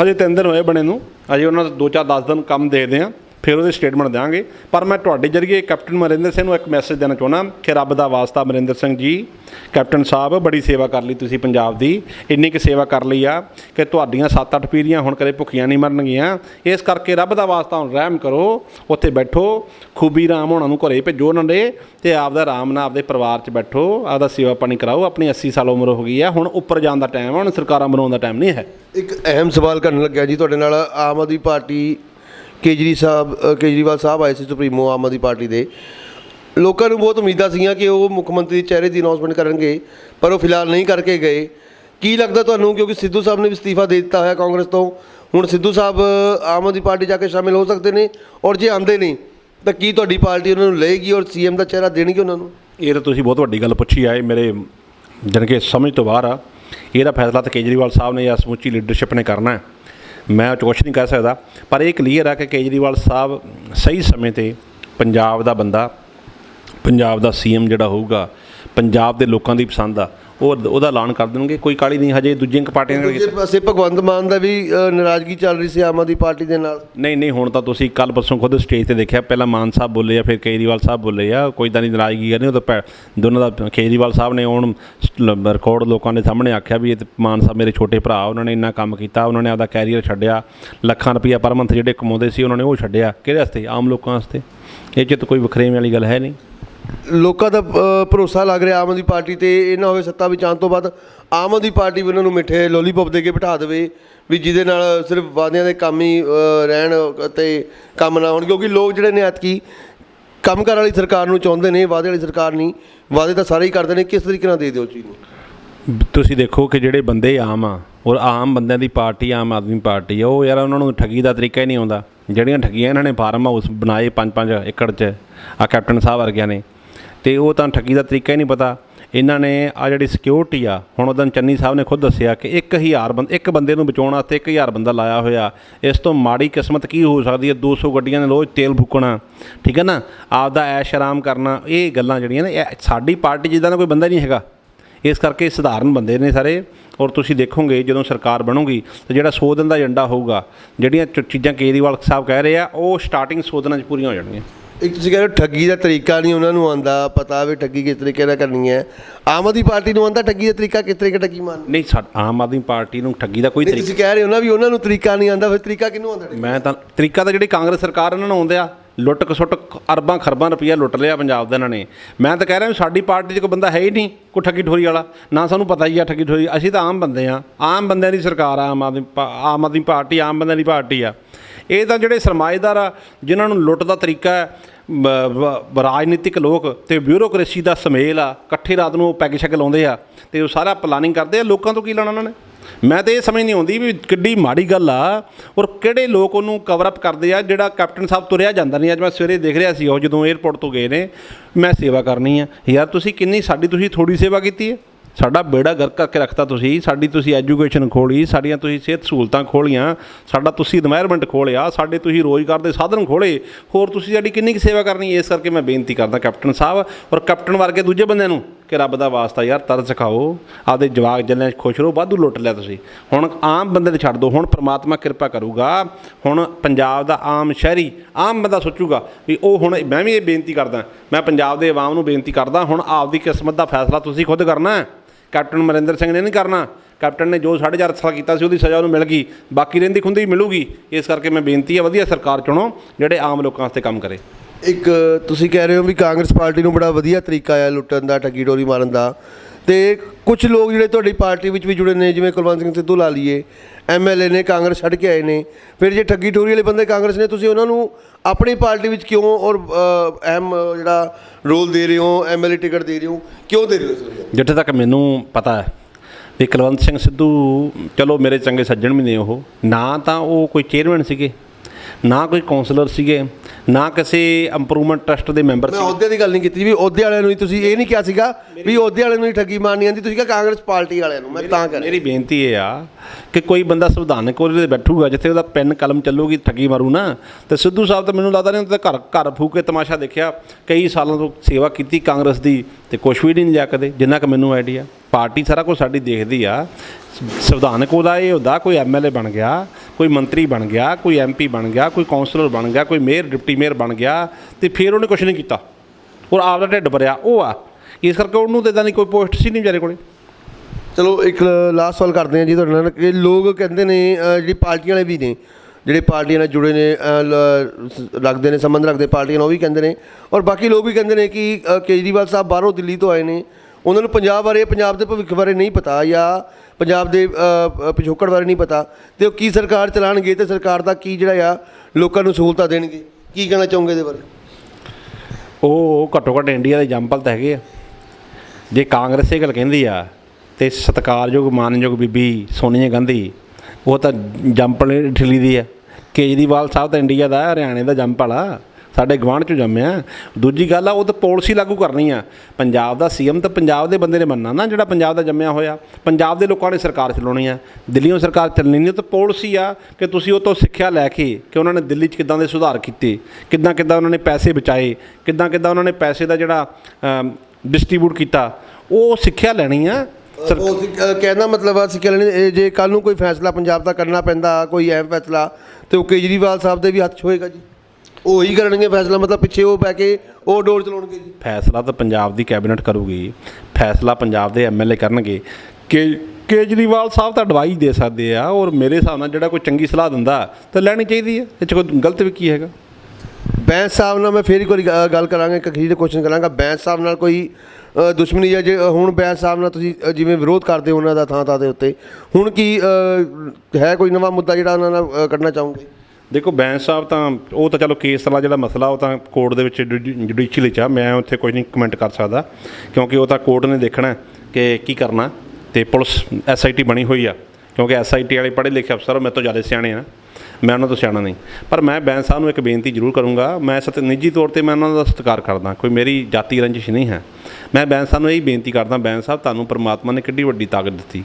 ਹਜੇ ਤਿੰਨ ਦਿਨ ਹੋਏ ਬਣੇ ਨੂੰ ਅਜੇ ਉਹਨਾਂ ਦਾ 2-4 10 ਦਿਨ ਕੰਮ ਦੇਖਦੇ ਆ। ਫਿਰ ਉਹਦੇ ਸਟੇਟਮੈਂਟ ਦਿਆਂਗੇ। ਪਰ ਮੈਂ ਤੁਹਾਡੇ ਜਰੀਏ ਕੈਪਟਨ ਅਮਰਿੰਦਰ ਸਿੰਘ ਨੂੰ ਇੱਕ ਮੈਸੇਜ ਦੇਣਾ ਚਾਹੁੰਦਾ ਕਿ ਰੱਬ ਦਾ ਵਾਸਤਾ ਅਮਰਿੰਦਰ ਸਿੰਘ ਜੀ, ਕੈਪਟਨ ਸਾਹਿਬ ਬੜੀ ਸੇਵਾ ਕਰ ਲਈ ਤੁਸੀਂ ਪੰਜਾਬ ਦੀ, ਇੰਨੀ ਕੁ ਸੇਵਾ ਕਰ ਲਈ ਆ ਕਿ ਤੁਹਾਡੀਆਂ 7-8 ਪੀੜ੍ਹੀਆਂ ਹੁਣ ਕਦੇ ਭੁੱਖੀਆਂ ਨਹੀਂ ਮਰਨਗੀਆਂ। ਇਸ ਕਰਕੇ ਰੱਬ ਦਾ ਵਾਸਤਾ ਹੁਣ ਰਹਿਮ ਕਰੋ, ਉੱਥੇ ਬੈਠੋ, ਖੂਬੀ ਰਾਮ ਹੋਣਾ ਨੂੰ ਘਰੇ ਭੇਜੋ ਉਹਨਾਂ ਦੇ ਤੇ ਆਪਦਾ ਆਰਾਮ ਨਾਲ ਆਪਦੇ ਪਰਿਵਾਰ 'ਚ ਬੈਠੋ, ਆਪਦਾ ਸੇਵਾ ਪਾਣੀ ਕਰਾਓ, ਆਪਣੀ 80 ਸਾਲ ਉਮਰ ਹੋ ਗਈ ਆ, ਹੁਣ ਉੱਪਰ ਜਾਣ ਦਾ ਟਾਈਮ ਆ, ਹੁਣ ਸਰਕਾਰਾਂ ਬਣਾਉਣ ਦਾ ਟਾਈਮ ਨਹੀਂ ਹੈ। ਇੱਕ ਅਹਿਮ ਸਵਾਲ ਕਰਨ ਲੱਗਿਆ ਜੀ ਤੁਹਾਡੇ ਨਾਲ, ਆਮ ਆਦਮੀ ਪਾਰਟੀ ਕੇਜਰੀ ਸਾਹਿਬ ਅ, ਕੇਜਰੀਵਾਲ ਸਾਹਿਬ ਆਏ ਸੀ ਸੁਪਰੀਮੋ ਆਮ ਆਦਮੀ ਪਾਰਟੀ ਦੇ। ਲੋਕਾਂ ਨੂੰ ਬਹੁਤ ਉਮੀਦਾਂ ਸੀਗੀਆਂ ਕਿ ਉਹ ਮੁੱਖ ਮੰਤਰੀ ਦੇ ਚਿਹਰੇ ਦੀ ਅਨਾਉਂਸਮੈਂਟ ਕਰਨਗੇ ਪਰ ਉਹ ਫਿਲਹਾਲ ਨਹੀਂ ਕਰਕੇ ਗਏ। ਕੀ ਲੱਗਦਾ ਤੁਹਾਨੂੰ? ਕਿਉਂਕਿ ਸਿੱਧੂ ਸਾਹਿਬ ਨੇ ਵੀ ਅਸਤੀਫਾ ਦੇ ਦਿੱਤਾ ਹੋਇਆ ਕਾਂਗਰਸ ਤੋਂ। ਹੁਣ ਸਿੱਧੂ ਸਾਹਿਬ ਆਮ ਆਦਮੀ ਪਾਰਟੀ ਜਾ ਕੇ ਸ਼ਾਮਿਲ ਹੋ ਸਕਦੇ ਨੇ ਔਰ ਜੇ ਆਉਂਦੇ ਨੇ ਤਾਂ ਕੀ ਤੁਹਾਡੀ ਪਾਰਟੀ ਉਹਨਾਂ ਨੂੰ ਲਏਗੀ ਔਰ ਸੀਐਮ ਦਾ ਚਿਹਰਾ ਦੇਣਗੇ ਉਹਨਾਂ ਨੂੰ? ਇਹ ਤਾਂ ਤੁਸੀਂ ਬਹੁਤ ਵੱਡੀ ਗੱਲ ਪੁੱਛੀ ਆ ਇਹ ਮੇਰੇ ਜਾਣੀ ਕਿ ਸਮਝ ਤੋਂ ਬਾਹਰ ਆ। ਇਹਦਾ ਫੈਸਲਾ ਤਾਂ ਕੇਜਰੀਵਾਲ ਸਾਹਿਬ ਨੇ ਜਾਂ ਸਮੁੱਚੀ ਲੀਡਰਸ਼ਿਪ ਨੇ ਕਰਨਾ ਹੈ। ਮੈਂ ਉਹ 'ਚ ਕੁਛ ਨਹੀਂ ਕਹਿ ਸਕਦਾ, ਪਰ ਇਹ ਕਲੀਅਰ ਆ ਕਿ ਕੇਜਰੀਵਾਲ ਸਾਹਿਬ ਸਹੀ ਸਮੇਂ ਤੇ ਪੰਜਾਬ ਦਾ ਬੰਦਾ, ਪੰਜਾਬ ਦਾ ਸੀਐਮ ਜਿਹੜਾ ਹੋਊਗਾ, ਪੰਜਾਬ ਦੇ ਲੋਕਾਂ ਦੀ ਪਸੰਦ ਆ। ਉਹ ਉਹਦਾ ਐਲਾਨ ਕਰ ਦੇਣਗੇ। ਕੋਈ ਕਾਲੀ ਨਹੀਂ ਹਜੇ ਦੂਜੀਆਂ ਪਾਰਟੀਆਂ ਨਾਲ ਦੂਜੇ ਪਾਸੇ ਭਗਵੰਤ ਮਾਨ ਦਾ ਵੀ ਅ, ਨਾਰਾਜ਼ਗੀ ਚੱਲ ਰਹੀ ਸੀ ਆਮ ਆਦਮੀ ਪਾਰਟੀ ਦੇ ਨਾਲ। ਨਹੀਂ ਨਹੀਂ ਹੁਣ ਤਾਂ ਤੁਸੀਂ ਕੱਲ ਪਰਸੋਂ ਖੁਦ ਸਟੇਜ ਤੇ ਦੇਖਿਆ। ਪਹਿਲਾਂ ਮਾਨ ਸਾਹਿਬ ਬੋਲੇ ਆ ਫਿਰ ਕੇਜਰੀਵਾਲ ਸਾਹਿਬ ਬੋਲੇ ਆ ਕੋਈ ਤਾਂ ਨਹੀਂ ਨਾਰਾਜ਼ਗੀ ਕਰਨੀ ਉਹ ਤਾਂ ਪੈ- ਦੋਨਾਂ ਦਾ ਕੇਜਰੀਵਾਲ ਸਾਹਿਬ ਨੇ ਹੁਣ ਰਿਕਾਰਡ ਲੋਕਾਂ ਦੇ ਸਾਹਮਣੇ ਆਖਿਆ ਵੀ ਇਹ ਤੇ ਮਾਨ ਸਾਹਿਬ ਮੇਰੇ ਛੋਟੇ ਭਰਾ ਉਹਨਾਂ ਨੇ ਇੰਨਾ ਕੰਮ ਕੀਤਾ ਉਹਨਾਂ ਨੇ ਆਪਦਾ ਕੈਰੀਅਰ ਛੱਡਿਆ। ਲੱਖਾਂ ਰੁਪਈਆ ਪਰ ਮੰਥ ਜਿਹੜੇ ਕਮਾਉਂਦੇ ਸੀ ਉਹਨਾਂ ਨੇ ਉਹ ਛੱਡਿਆ। ਕਿਹਦੇ ਵਾਸਤੇ? ਆਮ ਲੋਕਾਂ ਵਾਸਤੇ। ਇਹ 'ਚ ਤਾਂ ਕੋਈ ਵਖਰੇਵੇਂ ਵਾਲੀ ਗੱਲ ਹੈ ਨਹੀਂ। ਲੋਕਾਂ ਦਾ ਭਰੋਸਾ ਲੱਗ ਰਿਹਾ ਆਮ ਆਦਮੀ ਪਾਰਟੀ ਤੇ, ਇਹ ਨਾ ਹੋਵੇ ਸੱਤਾ ਵਿੱਚ ਆਉਣ ਤੋਂ ਬਾਅਦ, ਆਮ ਆਦਮੀ ਪਾਰਟੀ ਵੀ ਉਹਨਾਂ ਨੂੰ ਮਿੱਠੇ ਲੋਲੀਪੌਪ ਦੇ ਕੇ ਬਿਠਾ ਦੇਵੇ, ਵੀ ਜਿਹਦੇ ਨਾਲ ਸਿਰਫ ਵਾਅਦਿਆਂ ਦੇ ਕੰਮ ਹੀ ਰਹਿਣ ਅਤੇ ਕੰਮ ਨਾ ਹੋਣ, ਕਿਉਂਕਿ ਲੋਕ ਜਿਹੜੇ ਨੇ ਐਤਕੀ ਕੰਮ ਕਰਨ ਵਾਲੀ ਸਰਕਾਰ ਨੂੰ ਚਾਹੁੰਦੇ ਨੇ, ਵਾਅਦੇ ਵਾਲੀ ਸਰਕਾਰ ਨਹੀਂ, ਵਾਅਦੇ ਤਾਂ ਸਾਰੇ ਹੀ ਕਰਦੇ ਨੇ, ਕਿਸ ਤਰੀਕੇ ਨਾਲ ਦੇ ਦਿਓ ਚੀਜ਼ ਨੂੰ? ਤੁਸੀਂ ਦੇਖੋ ਕਿ ਜਿਹੜੇ ਬੰਦੇ ਆਮ ਆ, ਔਰ ਆਮ ਬੰਦਿਆਂ ਦੀ ਪਾਰਟੀ, ਆਮ ਆਦਮੀ ਪਾਰਟੀ ਆ, ਉਹ ਯਾਰ ਉਹਨਾਂ ਨੂੰ ਠੱਗੀ ਦਾ ਤਰੀਕਾ ਹੀ ਨਹੀਂ ਆਉਂਦਾ। ਜਿਹੜੀਆਂ ਠੱਗੀਆਂ ਇਹਨਾਂ ਨੇ ਫਾਰਮ ਹਾਊਸ ਬਣਾਏ 5-5 ਏਕੜ 'ਚ ਆ ਕੈਪਟਨ ਸਾਹਿਬ ਵਰਗਿਆਂ ਨੇ ਤੇ ਉਹ ਤਾਂ ਠੱਗੀ ਦਾ ਤਰੀਕਾ ਹੀ ਨਹੀਂ ਪਤਾ। ਇਹਨਾਂ ਨੇ ਆ ਜਿਹੜੀ ਸਿਕਿਉਰਿਟੀ ਆ, ਹੁਣ ਉਦੋਂ ਚੰਨੀ ਸਾਹਿਬ ਨੇ ਖੁਦ ਦੱਸਿਆ ਕਿ 1000 ਬੰਦ, ਇੱਕ ਬੰਦੇ ਨੂੰ ਬਚਾਉਣ ਵਾਸਤੇ 1000 ਬੰਦਾ ਲਾਇਆ ਹੋਇਆ। ਇਸ ਤੋਂ ਮਾੜੀ ਕਿਸਮਤ ਕੀ ਹੋ ਸਕਦੀ ਹੈ? 200 ਗੱਡੀਆਂ ਨੇ ਰੋਜ਼ ਤੇਲ ਫੂਕਣਾ। ਠੀਕ ਹੈ ਨਾ? ਆਪ ਦਾ ਐਸ਼ ਆਰਾਮ ਕਰਨਾ। ਇਹ ਗੱਲਾਂ ਜਿਹੜੀਆਂ ਨੇ, ਇਹ ਸਾਡੀ ਪਾਰਟੀ ਜਿੱਦਾਂ ਦਾ ਕੋਈ ਬੰਦਾ ਨਹੀਂ ਹੈਗਾ। ਇਸ ਕਰਕੇ ਸਧਾਰਨ ਬੰਦੇ ਨੇ ਸਾਰੇ। ਔਰ ਤੁਸੀਂ ਦੇਖੋਗੇ, ਜਦੋਂ ਸਰਕਾਰ ਬਣੂਗੀ, ਤਾਂ ਜਿਹੜਾ 100 ਦਿਨ ਦਾ ਏਜੰਡਾ ਹੋਊਗਾ, ਜਿਹੜੀਆਂ ਚ- ਚੀਜ਼ਾਂ ਕੇਜਰੀਵਾਲ ਸਾਹਿਬ ਕਹਿ ਰਹੇ ਆ, ਉਹ ਸਟਾਰਟਿੰਗ 100 ਦਿਨਾਂ 'ਚ ਪੂਰੀਆਂ ਹੋ ਜਾਣਗੀਆਂ। ਇੱਕ ਤੁਸੀਂ ਕਹਿ ਰਹੇ ਹੋ ਠੱਗੀ ਦਾ ਤਰੀਕਾ ਨਹੀਂ ਉਹਨਾਂ ਨੂੰ ਆਂਦਾ ਪਤਾ ਵੀ ਠੱਗੀ ਕਿਸ ਤਰੀਕੇ ਨਾਲ ਕਰਨੀ ਹੈ। ਆਮ ਆਦਮੀ ਪਾਰਟੀ ਨੂੰ ਆਂਦਾ ਠੱਗੀ ਦਾ ਤਰੀਕਾ ਕਿਸ ਤਰੀਕੇ ਠੱਗੀ ਮਾਰਨੀ? ਨਹੀਂ ਸਾ ਆਮ ਆਦਮੀ ਪਾਰਟੀ ਨੂੰ ਠੱਗੀ ਦਾ ਕੋਈ ਨਹੀਂ ਤਰੀਕਾ ਤੁਸੀਂ ਕਹਿ ਰਹੇ ਹੋ ਨਾ ਵੀ ਉਹਨਾਂ ਨੂੰ ਤਰੀਕਾ ਨਹੀਂ ਆਂਦਾ ਫਿਰ ਤਰੀਕਾ ਕਿਹਨੂੰ ਆਂਦਾ ਮੈਂ ਤਾਂ ਤਰੀਕਾ ਤਾਂ ਜਿਹੜੀ ਕਾਂਗਰਸ ਸਰਕਾਰ ਇਹਨਾਂ ਨੂੰ ਆਉਂਦੇ ਆ ਲੁੱਟ ਖਸੁੱਟ ਅਰਬਾਂ ਖਰਬਾਂ ਰੁਪਈਆ ਲੁੱਟ ਲਿਆ ਪੰਜਾਬ ਦਾ ਇਹਨਾਂ ਨੇ। ਮੈਂ ਤਾਂ ਕਹਿ ਰਿਹਾ ਵੀ ਸਾਡੀ ਪਾਰਟੀ 'ਚ ਕੋਈ ਬੰਦਾ ਹੈ ਹੀ ਨਹੀਂ ਕੋਈ ਠੱਗੀ ਠੋਰੀ ਵਾਲਾ। ਨਾ ਸਾਨੂੰ ਪਤਾ ਹੀ ਆ ਠੱਗੀ ਠੋਰੀ ਅਸੀਂ ਤਾਂ ਆਮ ਬੰਦੇ ਆ। ਆਮ ਬੰਦਿਆਂ ਦੀ ਸਰਕਾਰ ਆ ਆਮ ਆਦਮੀ ਪਾ- ਆਮ ਆਦਮੀ ਪਾਰਟੀ ਆਮ ਬੰਦਿਆਂ ਦੀ ਪਾਰਟੀ ਆ। ਇਹ ਤਾਂ ਜਿਹੜੇ ਸਰਮਾਏਦਾਰ ਆ, ਜਿਨ੍ਹਾਂ ਨੂੰ ਲੁੱਟ ਦਾ ਤਰੀਕਾ ਹੈ ਰਾਜਨੀਤਿਕ ਲੋਕ ਤੇ ਬਿਊਰੋਕ੍ਰੇਸੀ ਦਾ ਸਮੇਲ ਆ, ਇਕੱਠੇ ਰਾਤ ਨੂੰ ਪੈਗ ਸ਼ੈਗ ਲਾਉਂਦੇ ਆ ਤੇ ਉਹ ਸਾਰਾ ਪਲਾਨਿੰਗ ਕਰਦੇ ਆ, ਲੋਕਾਂ ਤੋਂ ਕੀ ਲੈਣਾ ਉਹਨਾਂ ਨੇ? ਮੈਂ ਤਾਂ ਇਹ ਸਮਝ ਨਹੀਂ ਆਉਂਦੀ ਵੀ ਕਿੱਡੀ ਮਾੜੀ ਗੱਲ ਆ, ਔਰ ਕਿਹੜੇ ਲੋਕ ਉਹਨੂੰ ਕਵਰ ਅਪ ਕਰਦੇ ਆ, ਜਿਹੜਾ ਕੈਪਟਨ ਸਾਹਿਬ ਤੁਰਿਆ ਜਾਂਦਾ ਨਹੀਂ, ਅੱਜ ਮੈਂ ਸਵੇਰੇ ਦੇਖ ਰਿਹਾ ਸੀ ਉਹ ਜਦੋਂ 에ਅਰਪੋਰਟ ਤੋਂ ਗਏ ਨੇ, ਮੈਂ ਸੇਵਾ ਕਰਨੀ ਆ। ਯਾਰ ਤੁਸੀਂ ਕਿੰਨੀ ਸਾਡੀ ਤੁਸੀਂ ਥੋੜੀ ਸੇਵਾ ਕੀਤੀ ਹੈ? ਸਾਡਾ ਬੇੜਾ ਗਰਕ ਕਰਕੇ ਰੱਖਤਾ ਤੁਸੀਂ, ਸਾਡੀ ਤੁਸੀਂ ਐਜੂਕੇਸ਼ਨ ਖੋਲੀ, ਸਾਡੀਆਂ ਤੁਸੀਂ ਸਿਹਤ ਸਹੂਲਤਾਂ ਖੋਲੀਆਂ, ਸਾਡਾ ਤੁਸੀਂ এনवायरमेंट ਖੋਲਿਆ, ਸਾਡੇ ਤੁਸੀਂ ਰੋਜ਼ਗਾਰ ਦੇ ਸਾਧਨ ਖੋਲੇ, ਹੋਰ ਤੁਸੀਂ ਸਾਡੀ ਕਿੰਨੀ ਕੁ ਸੇਵਾ ਕਰਨੀ, ਇਸ ਕਰਕੇ ਮੈਂ ਬੇਨਤੀ ਕਰਦਾ ਕੈਪਟਨ ਸਾਹਿਬ ਔਰ ਕੈਪਟਨ ਵਰਗੇ ਦੂਜੇ ਬੰਦਿਆਂ ਨੂੰ ਕਿ ਰੱਬ ਦਾ ਵਾਸਤਾ ਯਾਰ ਤਰ ਸਿਖਾਓ, ਆਪਦੇ ਜਵਾਗ ਜਲਿਆਂ 'ਚ ਖੁਸ਼ ਰਹੋ, ਵਾਧੂ ਲੁੱਟ ਲਿਆ ਤੁਸੀਂ। ਹੁਣ ਆਮ ਬੰਦੇ ਨੂੰ ਛੱਡ ਦਿਓ ਹੁਣ ਪ੍ਰਮਾਤਮਾ ਕਿਰਪਾ ਕਰੂਗਾ, ਹੁਣ ਪੰਜਾਬ ਦਾ ਆਮ ਸ਼ਹਿਰੀ, ਆਮ ਬੰਦਾ ਸੋਚੂਗਾ ਵੀ ਉਹ ਹੁਣ ਮੈਂ ਵੀ ਇਹ ਬੇਨਤੀ ਕਰਦਾ, ਮੈਂ ਪੰਜਾਬ ਦੇ ਆਵਾਮ ਨੂੰ ਬੇਨਤੀ ਕਰਦਾ, ਹੁਣ ਆਪਦੀ ਕਿਸਮਤ ਦਾ ਫੈਸਲਾ ਤੁਸੀਂ ਖੁਦ ਕਰਨਾ ਹੈ। ਕੈਪਟਨ ਅਮਰਿੰਦਰ ਸਿੰਘ ਨੇ ਨਹੀਂ ਕਰਨਾ। ਕੈਪਟਨ ਨੇ ਜੋ 4.5 ਸਾਲ ਕੀਤਾ ਸੀ, ਉਹਦੀ ਸਜ਼ਾ ਉਹਨੂੰ ਮਿਲ ਗਈ। ਬਾਕੀ ਰਹਿੰਦੀ ਖੁੰਦੀ ਮਿਲੂਗੀ। ਇਸ ਕਰਕੇ ਮੈਂ ਬੇਨਤੀ ਹੈ ਵਧੀਆ ਸਰਕਾਰ ਚੁਣੋ, ਜਿਹੜੇ ਆਮ ਲੋਕਾਂ ਵਾਸਤੇ ਕੰਮ ਕਰੇ। ਇੱਕ ਤੁਸੀਂ ਕਹਿ ਰਹੇ ਹੋ ਵੀ ਕਾਂਗਰਸ ਪਾਰਟੀ ਨੂੰ ਬੜਾ ਵਧੀਆ ਤਰੀਕਾ ਆ ਲੁੱਟਣ ਦਾ ਠੱਗੀ ਡੋਰੀ ਮਾਰਨ ਦਾ। ਤੇ ਕੁਝ ਲੋਕ ਜਿਹੜੇ ਤੁਹਾਡੀ ਪਾਰਟੀ ਵਿੱਚ ਵੀ ਜੁੜੇ ਨੇ, ਜਿਵੇਂ ਕੁਲਵੰਤ ਸਿੰਘ ਸਿੱਧੂ ਲਾ ਲਈਏ ਐਮਐਲਏ ਨੇ ਕਾਂਗਰਸ ਛੱਡ ਕੇ ਆਏ ਨੇ, ਫਿਰ ਜੇ ਠੱਗੀ ਟੋਰੀ ਵਾਲੇ ਬੰਦੇ ਕਾਂਗਰਸ ਨੇ, ਤੁਸੀਂ ਉਹਨਾਂ ਨੂੰ ਆਪਣੀ ਪਾਰਟੀ ਵਿੱਚ ਕਿਉਂ ਔਰ ਅਹਿਮ ਜਿਹੜਾ ਰੋਲ ਦੇ ਰਹੇ ਹੋ ਐਮਐਲਏ ਟਿਕਟ ਦੇ ਰਹੇ ਹੋ, ਕਿਉਂ ਦੇ ਰਹੇ ਹੋ ਸਰ ਜਿੱਥੇ ਤੱਕ ਮੈਨੂੰ ਪਤਾ ਹੈ ਵੀ ਕੁਲਵੰਤ ਸਿੰਘ ਸਿੱਧੂ, ਚਲੋ ਮੇਰੇ ਚੰਗੇ ਸੱਜਣ ਵੀ ਨੇ ਉਹ, ਨਾ ਤਾਂ ਉਹ ਕੋਈ ਚੇਅਰਮੈਨ ਸੀਗੇ, ਨਾ ਕੋਈ ਕਾਉਂਸਲਰ ਸੀਗੇ ਨਾ ਕਿਸੇ ਇੰਪਰੂਵਮੈਂਟ ਟਰਸਟ ਦੇ ਮੈਂਬਰ ਮੈਂ ਸੀ। ਅਹੁਦੇ ਦੀ ਗੱਲ ਨਹੀਂ ਕੀਤੀ ਵੀ ਅਹੁਦੇ ਵਾਲਿਆਂ ਨੂੰ ਹੀ ਤੁਸੀਂ ਇਹ ਨਹੀਂ ਕਿਹਾ ਸੀਗਾ ਵੀ ਅਹੁਦੇ ਵਾਲਿਆਂ ਨੂੰ ਹੀ ਠੱਗੀ ਮਾਰਨੀ ਆਂਦੀ ਤੁਸੀਂ ਕਿਹਾ ਕਾਂਗਰਸ ਪਾਰਟੀ ਵਾਲਿਆਂ ਨੂੰ ਮੈਂ ਤਾਂ ਕਰ ਮੇਰੀ ਬੇਨਤੀ ਇਹ ਆ ਕਿ ਕੋਈ ਬੰਦਾ ਸੰਵਿਧਾਨਕ ਉਹਦੇ ਤੇ ਬੈਠੂਗਾ ਜਿੱਥੇ ਉਹਦਾ ਪੈਨ ਕਲਮ ਚੱਲੂਗੀ ਠੱਗੀ ਮਾਰੂ ਨਾ ਤੇ ਸਿੱਧੂ ਸਾਹਿਬ ਤਾਂ ਮੈਨੂੰ ਲੱਗਦਾ ਨਹੀਂ ਉਹਦੇ ਘਰ ਘਰ ਫੂਕ ਕੇ ਤਮਾਸ਼ਾ ਦੇਖਿਆ ਕਈ ਸਾਲਾਂ ਤੋਂ ਸੇਵਾ ਕੀਤੀ ਕਾਂਗਰਸ ਦੀ ਤੇ ਕੁਛ ਵੀ ਨਹੀਂ ਲਿਆ ਕਦੇ ਜਿੰਨਾ ਕਿ ਮੈਨੂੰ ਆਈਡੀਆ ਪਾਰਟੀ ਸਾਰਾ ਕੁਝ ਸਾਡੀ ਦੇਖਦੀ ਆ। ਸੰਵਿਧਾਨਕ ਉਹਦਾ ਇਹ ਹੁੰਦਾ ਕੋਈ ਐਮਐਲਏ ਬਣ ਗਿਆ ਕੋਈ ਮੰਤਰੀ ਬਣ ਗਿਆ ਕੋਈ ਐਮਪੀ ਬਣ ਗਿਆ ਕੋਈ ਕਾਉਂਸਲਰ ਬਣ ਗਿਆ ਕੋਈ ਮੇਅਰ ਡਿਪਟੀ ਮੇਅਰ ਬਣ ਗਿਆ ਤੇ ਫਿਰ ਉਹਨੇ ਕੁਝ ਨਹੀਂ ਕੀਤਾ। ਔਰ ਆਪ ਦਾ ਢਿੱਡ ਭਰਿਆ, ਉਹ ਆ। ਇਸ ਕਰਕੇ ਉਹਨੂੰ ਤੇ ਇਦਾਂ ਦੀ ਕੋਈ ਪੋਸਟ ਸੀ ਨਹੀਂ ਵਿਚਾਰੇ ਕੋਲੇ। ਚਲੋ, ਇੱਕ ਲਾਸਟ ਸਵਾਲ ਕਰਦੇ ਹਾਂ ਜੀ ਤੁਹਾਡੇ ਨਾਲ, ਕਿ ਲੋਕ ਕਹਿੰਦੇ ਨੇ ਜਿਹੜੀ ਪਾਰਟੀਆਂ ਵਾਲੇ ਵੀ ਨੇ, ਜਿਹੜੇ ਪਾਰਟੀਆਂ ਨਾਲ ਜੁੜੇ ਨੇ ਰੱਖਦੇ ਨੇ, ਸੰਬੰਧ ਰੱਖਦੇ ਪਾਰਟੀਆਂ ਨਾਲ, ਉਹ ਵੀ ਕਹਿੰਦੇ ਨੇ। ਔਰ ਬਾਕੀ ਲੋਕ ਵੀ ਕਹਿੰਦੇ ਨੇ ਕਿ ਕੇਜਰੀਵਾਲ ਸਾਹਿਬ ਬਾਹਰੋਂ ਦਿੱਲੀ ਤੋਂ ਆਏ ਨੇ। ਉਹਨਾਂ ਨੂੰ ਪੰਜਾਬ ਬਾਰੇ, ਪੰਜਾਬ ਦੇ ਭਵਿੱਖ ਬਾਰੇ ਨਹੀਂ ਪਤਾ ਜਾਂ ਪੰਜਾਬ ਦੇ ਪਿਛੋਕੜ ਬਾਰੇ ਨਹੀਂ ਪਤਾ। ਤੇ ਉਹ ਕੀ ਸਰਕਾਰ ਚਲਾਣਗੇ ਤੇ ਸਰਕਾਰ ਦਾ ਕੀ ਜਿਹੜਾ ਆ, ਲੋਕਾਂ ਨੂੰ ਸਹੂਲਤਾਂ ਦੇਣਗੇ? ਕੀ ਕਹਿਣਾ ਚਾਹੋਗੇ ਇਹਦੇ ਬਾਰੇ? ਉਹ ਘੱਟੋ ਘੱਟ ਇੰਡੀਆ ਦੇ ਜੰਪਲ ਤਾਂ ਹੈਗੇ ਆ। ਜੇ ਕਾਂਗਰਸ ਇਹ ਗੱਲ ਕਹਿੰਦੀ ਆ ਤੇ ਸਤਿਕਾਰਯੋਗ, ਮਾਨਯੋਗ ਬੀਬੀ ਸੋਨੀਆ ਗਾਂਧੀ, ਉਹ ਤਾਂ ਜੰਪਲ ਢਿੱਲੀ ਦੀ ਆ। ਕੇਜਰੀਵਾਲ ਸਾਹਿਬ ਤਾਂ ਇੰਡੀਆ ਦਾ, ਹਰਿਆਣੇ ਦਾ ਜੰਪਲ ਆ। ਸਾਡੇ ਗਵਾਂਢ ਚੋਂ ਜੰਮਿਆ ਦੂਜੀ ਗੱਲ ਆ ਉਹ ਤਾਂ ਪਾਲਿਸੀ ਲਾਗੂ ਕਰਨੀ ਆ। ਪੰਜਾਬ ਦਾ ਸੀਐਮ ਤਾਂ ਪੰਜਾਬ ਦੇ ਬੰਦੇ ਨੇ ਮੰਨਣਾ ਨਾ ਜਿਹੜਾ ਪੰਜਾਬ ਦਾ ਜੰਮਿਆ ਹੋਇਆ। ਪੰਜਾਬ ਦੇ ਲੋਕਾਂ ਨੇ ਸਰਕਾਰ ਚਲਾਉਣੀ ਆ। ਦਿੱਲੀੋਂ ਸਰਕਾਰ ਚੱਲਣੀ ਨਹੀਂ ਉਹ ਤਾਂ ਪਾਲਿਸੀ ਆ ਕਿ ਤੁਸੀਂ ਉਹ ਤੋਂ ਸਿੱਖਿਆ ਲੈ ਕੇ ਕਿ ਉਹਨਾਂ ਨੇ ਦਿੱਲੀ 'ਚ ਕਿੱਦਾਂ ਦੇ ਸੁਧਾਰ ਕੀਤੇ ਕਿੱਦਾਂ ਕਿੱਦਾਂ ਉਹਨਾਂ ਨੇ ਪੈਸੇ ਬਚਾਏ ਕਿੱਦਾਂ ਕਿੱਦਾਂ ਉਹਨਾਂ ਨੇ ਪੈਸੇ ਦਾ ਜਿਹੜਾ ਡਿਸਟ੍ਰੀਬਿਊਟ ਕੀਤਾ ਉਹ ਸਿੱਖਿਆ ਲੈਣੀ ਆ। ਸਰ ਉਹ ਅਸੀਂ, ਮਤਲਬ ਆ ਅਸੀਂ ਕਹਿੰਦੇ ਇਹ ਜੇ ਕੱਲ ਨੂੰ ਕੋਈ ਫੈਸਲਾ ਪੰਜਾਬ ਦਾ ਕਰਨਾ ਪੈਂਦਾ ਕੋਈ ਅਹਿਮ ਫੈਸਲਾ ਤੇ ਉਹ ਕੇਜਰੀਵਾਲ ਸਾਹਿਬ ਦੇ ਵੀ ਹੱਥ 'ਚ ਹੋਏਗਾ ਜੀ। ਉਹ ਹੀ ਕਰਨਗੇ ਫੈਸਲਾ ਮਤਲਬ ਪਿੱਛੇ ਉਹ ਬਹਿ ਕੇ ਉਹ ਡੋਰ ਚਲਾਉਣਗੇ ਜੀ। ਫੈਸਲਾ ਤਾਂ ਪੰਜਾਬ ਦੀ ਕੈਬਨਿਟ ਕਰੂਗੀ। ਫੈਸਲਾ ਪੰਜਾਬ ਦੇ ਐਮਐਲਏ ਕਰਨਗੇ। ਕਿ ਕੇਜਰੀਵਾਲ ਸਾਹਿਬ ਤਾਂ ਐਡਵਾਈਸ ਦੇ ਸਕਦੇ ਆ ਔਰ ਮੇਰੇ ਹਿਸਾਬ ਨਾਲ ਜਿਹੜਾ ਕੋਈ ਚੰਗੀ ਸਲਾਹ ਦਿੰਦਾ ਤਾਂ ਲੈਣੀ ਚਾਹੀਦੀ ਹੈ ਇਹ 'ਚ ਕੋਈ ਗਲਤ ਵੀ ਕੀ ਹੈਗਾ? ਬੈਂਸ ਸਾਹਿਬ ਨਾਲ ਮੈਂ ਫੇਰ ਇੱਕ ਵਾਰੀ ਗੱਲ ਕਰਾਂਗਾ ਇੱਕ ਅਖੀਰ ਕੁਐਸਚਨ ਕਰਾਂਗਾ। ਬੈਂਸ ਸਾਹਿਬ ਨਾਲ ਕੋਈ ਦੁਸ਼ਮਣੀ ਹੈ ਜੇ ਹੁਣ ਬੈਂਸ ਸਾਹਿਬ ਨਾਲ ਤੁਸੀਂ ਜਿਵੇਂ ਵਿਰੋਧ ਕਰਦੇ ਹੋ ਉਹਨਾਂ ਦਾ ਥਾਂ ਥਾਂ ਦੇ ਉੱਤੇ। ਹੁਣ ਕੀ ਹੈ ਕੋਈ ਨਵਾਂ ਮੁੱਦਾ ਜਿਹੜਾ ਉਹਨਾਂ ਨਾਲ ਕੱਢਣਾ ਚਾਹੋਗੇ? ਦੇਖੋ ਬੈਂਸ ਸਾਹਿਬ ਤਾਂ ਉਹ ਤਾਂ ਚਲੋ ਕੇਸ ਵਾਲਾ ਜਿਹੜਾ ਮਸਲਾ, ਉਹ ਤਾਂ ਕੋਰਟ ਦੇ ਵਿੱਚ ਜੁਡੀਸ਼ੀਅਲੀ ਚ ਆ। ਮੈਂ ਉੱਥੇ ਕੋਈ ਨਹੀਂ ਕਮੈਂਟ ਕਰ ਸਕਦਾ, ਕਿਉਂਕਿ ਉਹ ਤਾਂ ਕੋਰਟ ਨੇ ਦੇਖਣਾ ਕਿ ਕੀ ਕਰਨਾ ਤੇ ਪੁਲਿਸ ਐਸਆਈਟੀ ਬਣੀ ਹੋਈ ਆ। ਕਿਉਂਕਿ ਐਸਆਈਟੀ ਵਾਲੇ ਪੜ੍ਹੇ ਲਿਖੇ ਅਫਸਰ ਉਹ ਮੇਰੇ ਤੋਂ ਜ਼ਿਆਦਾ ਸਿਆਣੇ ਆ। ਮੈਂ ਉਹਨਾਂ ਤੋਂ ਸਿਆਣਾ ਨਹੀਂ। ਪਰ ਮੈਂ ਬੈਂਸ ਸਾਹਿਬ ਨੂੰ ਇੱਕ ਬੇਨਤੀ ਜ਼ਰੂਰ ਕਰੂੰਗਾ, ਮੈਂ ਸਤ, ਨਿੱਜੀ ਤੌਰ ਤੇ ਮੈਂ ਉਹਨਾਂ ਦਾ ਸਤਿਕਾਰ ਕਰਦਾ, ਕੋਈ ਮੇਰੀ ਜਾਤੀ ਰੰਜਿਸ਼ ਨਹੀਂ ਹੈ। ਮੈਂ ਬੈਂਸ ਸਾਹਿਬ ਨੂੰ ਇਹ ਬੇਨਤੀ ਕਰਦਾ, ਬੈਂਸ ਸਾਹਿਬ ਤੁਹਾਨੂੰ ਪਰਮਾਤਮਾ ਨੇ ਕਿੱਡੀ ਵੱਡੀ ਤਾਕਤ ਦਿੱਤੀ।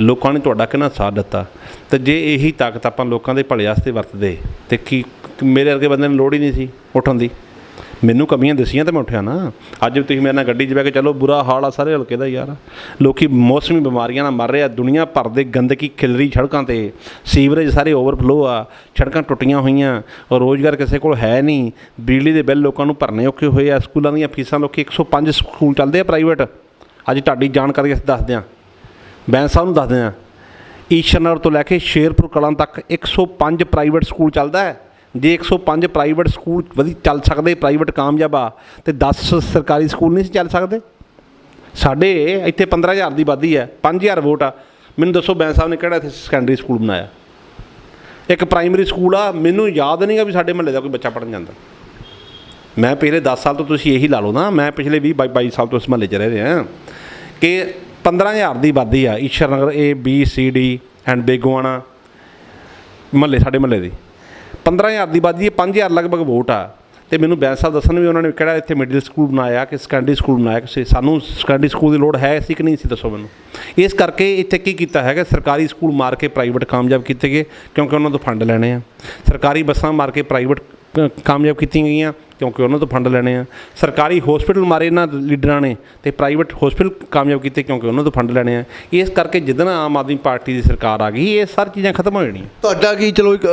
ਲੋਕਾਂ ਨੇ ਤੁਹਾਡਾ ਕਿੰਨਾ ਸਾਥ ਦਿੱਤਾ? ਤੇ ਜੇ ਇਹੀ ਤਾਕਤ ਆਪਾਂ ਲੋਕਾਂ ਦੇ ਭਲੇ ਵਾਸਤੇ ਵਰਤਦੇ, ਤੇ ਕੀ ਮੇਰੇ ਵਰਗੇ ਬੰਦੇ ਨੂੰ ਲੋੜ ਹੀ ਨਹੀਂ ਸੀ ਉੱਠਣ ਦੀ। ਮੈਨੂੰ ਕਮੀਆਂ ਦਸੀਆਂ ਤੇ ਮੈਂ ਉੱਠਿਆ ਨਾ। ਅੱਜ ਵੀ ਤੁਸੀਂ ਮੇਰੇ ਨਾਲ ਗੱਡੀ 'ਚ ਬਹਿ ਕੇ ਚਲੋ, ਬੁਰਾ ਹਾਲ ਆ ਸਾਰੇ ਹਲਕੇ ਦਾ ਯਾਰ। ਲੋਕੀ ਮੌਸਮੀ ਬਿਮਾਰੀਆਂ ਨਾਲ ਮਰ ਰਹੇ ਆ, ਦੁਨੀਆ ਭਰ ਦੇ ਗੰਦਗੀ, ਖਿਲਰੀ ਸੜਕਾਂ ਤੇ, ਸੀਵਰੇਜ ਸਾਰੇ ਓਵਰਫਲੋ ਆ, ਸੜਕਾਂ ਟੁੱਟੀਆਂ ਹੋਈਆਂ, ਔਰ ਰੋਜ਼ਗਾਰ ਕਿਸੇ ਕੋਲ ਹੈ ਨਹੀਂ। ਬਿਜਲੀ ਦੇ ਬਿੱਲ ਲੋਕਾਂ ਨੂੰ ਭਰਨੇ ਔਖੇ ਹੋਏ ਆ, ਸਕੂਲਾਂ ਦੀਆਂ ਫੀਸਾਂ ਲੋਕੀ 105 ਸਕੂਲ ਚੱਲਦੇ ਆ ਪ੍ਰਾਈਵੇਟ ਅੱਜ ਤੁਹਾਡੀ ਜਾਣਕਾਰੀ ਅਸੀਂ ਦੱਸਦੇ ਹਾਂ ਬੈਂਸ ਸਾਹਿਬ ਨੂੰ ਦੱਸਦੇ ਹਾਂ ਈਸ਼ਨਰ ਤੋਂ ਲੈ ਕੇ ਸ਼ੇਰਪੁਰ ਕਲਾਂ ਤੱਕ 105 ਪ੍ਰਾਈਵੇਟ ਸਕੂਲ ਚੱਲਦਾ ਹੈ। ਜੇ 105 ਪ੍ਰਾਈਵੇਟ ਸਕੂਲ ਵਧੀ ਚੱਲ ਸਕਦੇ ਪ੍ਰਾਈਵੇਟ ਕਾਮਯਾਬ ਆ, ਤੇ 10 ਸਰਕਾਰੀ ਸਕੂਲ ਨਹੀਂ ਸੀ ਚੱਲ ਸਕਦੇ। ਸਾਡੇ ਇੱਥੇ 15000 ਦੀ ਆਬਾਦੀ ਹੈ 5000 ਵੋਟ ਆ। ਮੈਨੂੰ ਦੱਸੋ, ਬੈਂਸ ਸਾਹਿਬ ਨੇ ਕਿਹੜਾ ਇੱਥੇ ਸੈਕੰਡਰੀ ਸਕੂਲ ਬਣਾਇਆ? ਇੱਕ ਪ੍ਰਾਇਮਰੀ ਸਕੂਲ ਆ, ਮੈਨੂੰ ਯਾਦ ਨਹੀਂਗਾ ਵੀ ਸਾਡੇ ਮਹੱਲੇ ਦਾ ਕੋਈ ਬੱਚਾ ਪੜਨ ਜਾਂਦਾ। ਮੈਂ ਪਿਛਲੇ 10 ਸਾਲ ਤੋਂ ਤੁਸੀਂ ਇਹੀ ਲਾ ਲਓ ਨਾ, ਮੈਂ ਪਿਛਲੇ 20 22 22 ਸਾਲ ਤੋਂ ਇਸ ਮਹੱਲੇ 'ਚ ਰਹਿ ਰਿਹਾ ਕਿ 15000 ਦੀ ਆਬਾਦੀ ਆ Ishar Nagar A B C D and Begoana, ਮਹੱਲੇ, ਸਾਡੇ ਮਹੱਲੇ ਦੀ। 15000 ਦੀ ਆਬਾਦੀ ਹੈ 5000 ਲਗਭਗ ਵੋਟ ਆ। ਤੇ ਮੈਨੂੰ ਬੈਂਸ ਸਾਹਿਬ ਦੱਸਣ ਵੀ ਉਹਨਾਂ ਨੇ ਕਿਹੜਾ ਇੱਥੇ ਮਿਡਲ ਸਕੂਲ ਬਣਾਇਆ, ਕਿ ਸੈਕੰਡਰੀ ਸਕੂਲ ਬਣਾਇਆ, ਕਿਸੇ ਸਾਨੂੰ ਸੈਕੰਡਰੀ ਸਕੂਲ ਦੀ ਲੋੜ ਹੈ ਸੀ ਕਿ ਨਹੀਂ ਸੀ, ਦੱਸੋ ਮੈਨੂੰ। ਇਸ ਕਰਕੇ ਇੱਥੇ ਕੀ ਕੀਤਾ ਹੈਗਾ, ਸਰਕਾਰੀ ਸਕੂਲ ਮਾਰ ਕੇ ਪ੍ਰਾਈਵੇਟ ਕਾਮਯਾਬ ਕੀਤੇ ਗਏ, ਕਿਉਂਕਿ ਉਹਨਾਂ ਤੋਂ ਫੰਡ ਲੈਣੇ ਆ। ਸਰਕਾਰੀ ਬੱਸਾਂ ਮਾਰ ਕੇ ਪ੍ਰਾਈਵੇਟ ਕਾਮਯਾਬ ਕੀਤੀਆਂ ਗਈਆਂ, ਕਿਉਂਕਿ ਉਹਨਾਂ ਤੋਂ ਫੰਡ ਲੈਣੇ ਆ। ਸਰਕਾਰੀ ਹਸਪੀਟਲ ਮਾਰੇ ਇਹਨਾਂ ਲੀਡਰਾਂ ਨੇ ਤੇ ਪ੍ਰਾਈਵੇਟ ਹਸਪੀਟਲ ਕਾਮਯਾਬ ਕੀਤੇ ਕਿਉਂਕਿ ਉਹਨਾਂ ਤੋਂ ਫੰਡ ਲੈਣੇ ਆ। ਇਸ ਕਰਕੇ ਜਿੱਦਣ ਆਮ ਆਦਮੀ ਪਾਰਟੀ ਦੀ ਸਰਕਾਰ ਆ ਗਈ, ਇਹ ਸਾਰੀ ਚੀਜ਼ਾਂ ਖਤਮ ਹੋ ਜਾਣੀਆਂ। ਤੁਹਾਡਾ ਕੀ, ਚਲੋ ਇੱਕ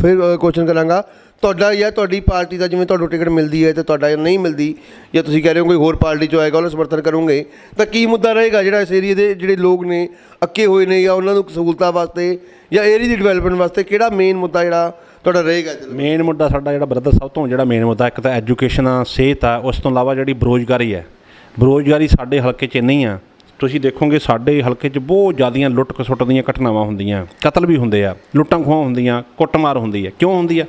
ਫਿਰ ਕੁਐਸਚਨ ਕਰਾਂਗਾ। ਤੁਹਾਡਾ ਜਾਂ ਤੁਹਾਡੀ ਪਾਰਟੀ ਦਾ ਜਿਵੇਂ ਤੁਹਾਨੂੰ ਟਿਕਟ ਮਿਲਦੀ ਹੈ ਤੇ ਤੁਹਾਡਾ ਨਹੀਂ ਮਿਲਦੀ, ਜਾਂ ਤੁਸੀਂ ਕਹਿ ਰਹੇ ਹੋ ਕੋਈ ਹੋਰ ਪਾਰਟੀ ਚੋਂ ਆਏਗਾ ਉਹਨੂੰ ਸਮਰਥਨ ਕਰੋਗੇ, ਤਾਂ ਕੀ ਮੁੱਦਾ ਰਹੇਗਾ ਜਿਹੜਾ ਇਸ ਏਰੀਏ ਦੇ ਜਿਹੜੇ ਲੋਕ ਨੇ, ਅੱਕੇ ਹੋਏ ਨੇ ਜਾਂ ਉਹਨਾਂ ਨੂੰ ਸਹੂਲਤਾਂ ਵਾਸਤੇ ਜਾਂ ਏਰੀਆ ਦੀ ਡਿਵੈਲਪਮੈਂਟ ਵਾਸਤੇ ਕਿਹੜਾ ਮੇਨ ਮੁੱਦਾ ਜਿਹੜਾ ਤੁਹਾਡਾ ਰਹੇਗਾ ਇੱਧਰ? ਮੇਨ ਮੁੱਦਾ ਸਾਡਾ ਜਿਹੜਾ ਬ੍ਰਦਰ ਸਭ ਤੋਂ ਜਿਹੜਾ ਮੇਨ ਮੁੱਦਾ, ਇੱਕ ਤਾਂ ਐਜੂਕੇਸ਼ਨ ਆ, ਸਿਹਤ ਆ, ਉਸ ਤੋਂ ਇਲਾਵਾ ਜਿਹੜੀ ਬੇਰੁਜ਼ਗਾਰੀ ਹੈ ਬੇਰੁਜ਼ਗਾਰੀ ਸਾਡੇ ਹਲਕੇ 'ਚ ਨਹੀਂ ਆ, ਤੁਸੀਂ ਦੇਖੋਗੇ ਸਾਡੇ ਹਲਕੇ 'ਚ ਬਹੁਤ ਜ਼ਿਆਦੀਆਂ ਲੁੱਟ ਖਸੁੱਟ ਦੀਆਂ ਘਟਨਾਵਾਂ ਹੁੰਦੀਆਂ, ਕਤਲ ਵੀ ਹੁੰਦੇ ਆ, ਲੁੱਟਾਂ ਖੋਹਾਂ ਹੁੰਦੀਆਂ, ਕੁੱਟਮਾਰ ਹੁੰਦੀ ਹੈ ਕਿਉਂ ਹੁੰਦੀ ਆ?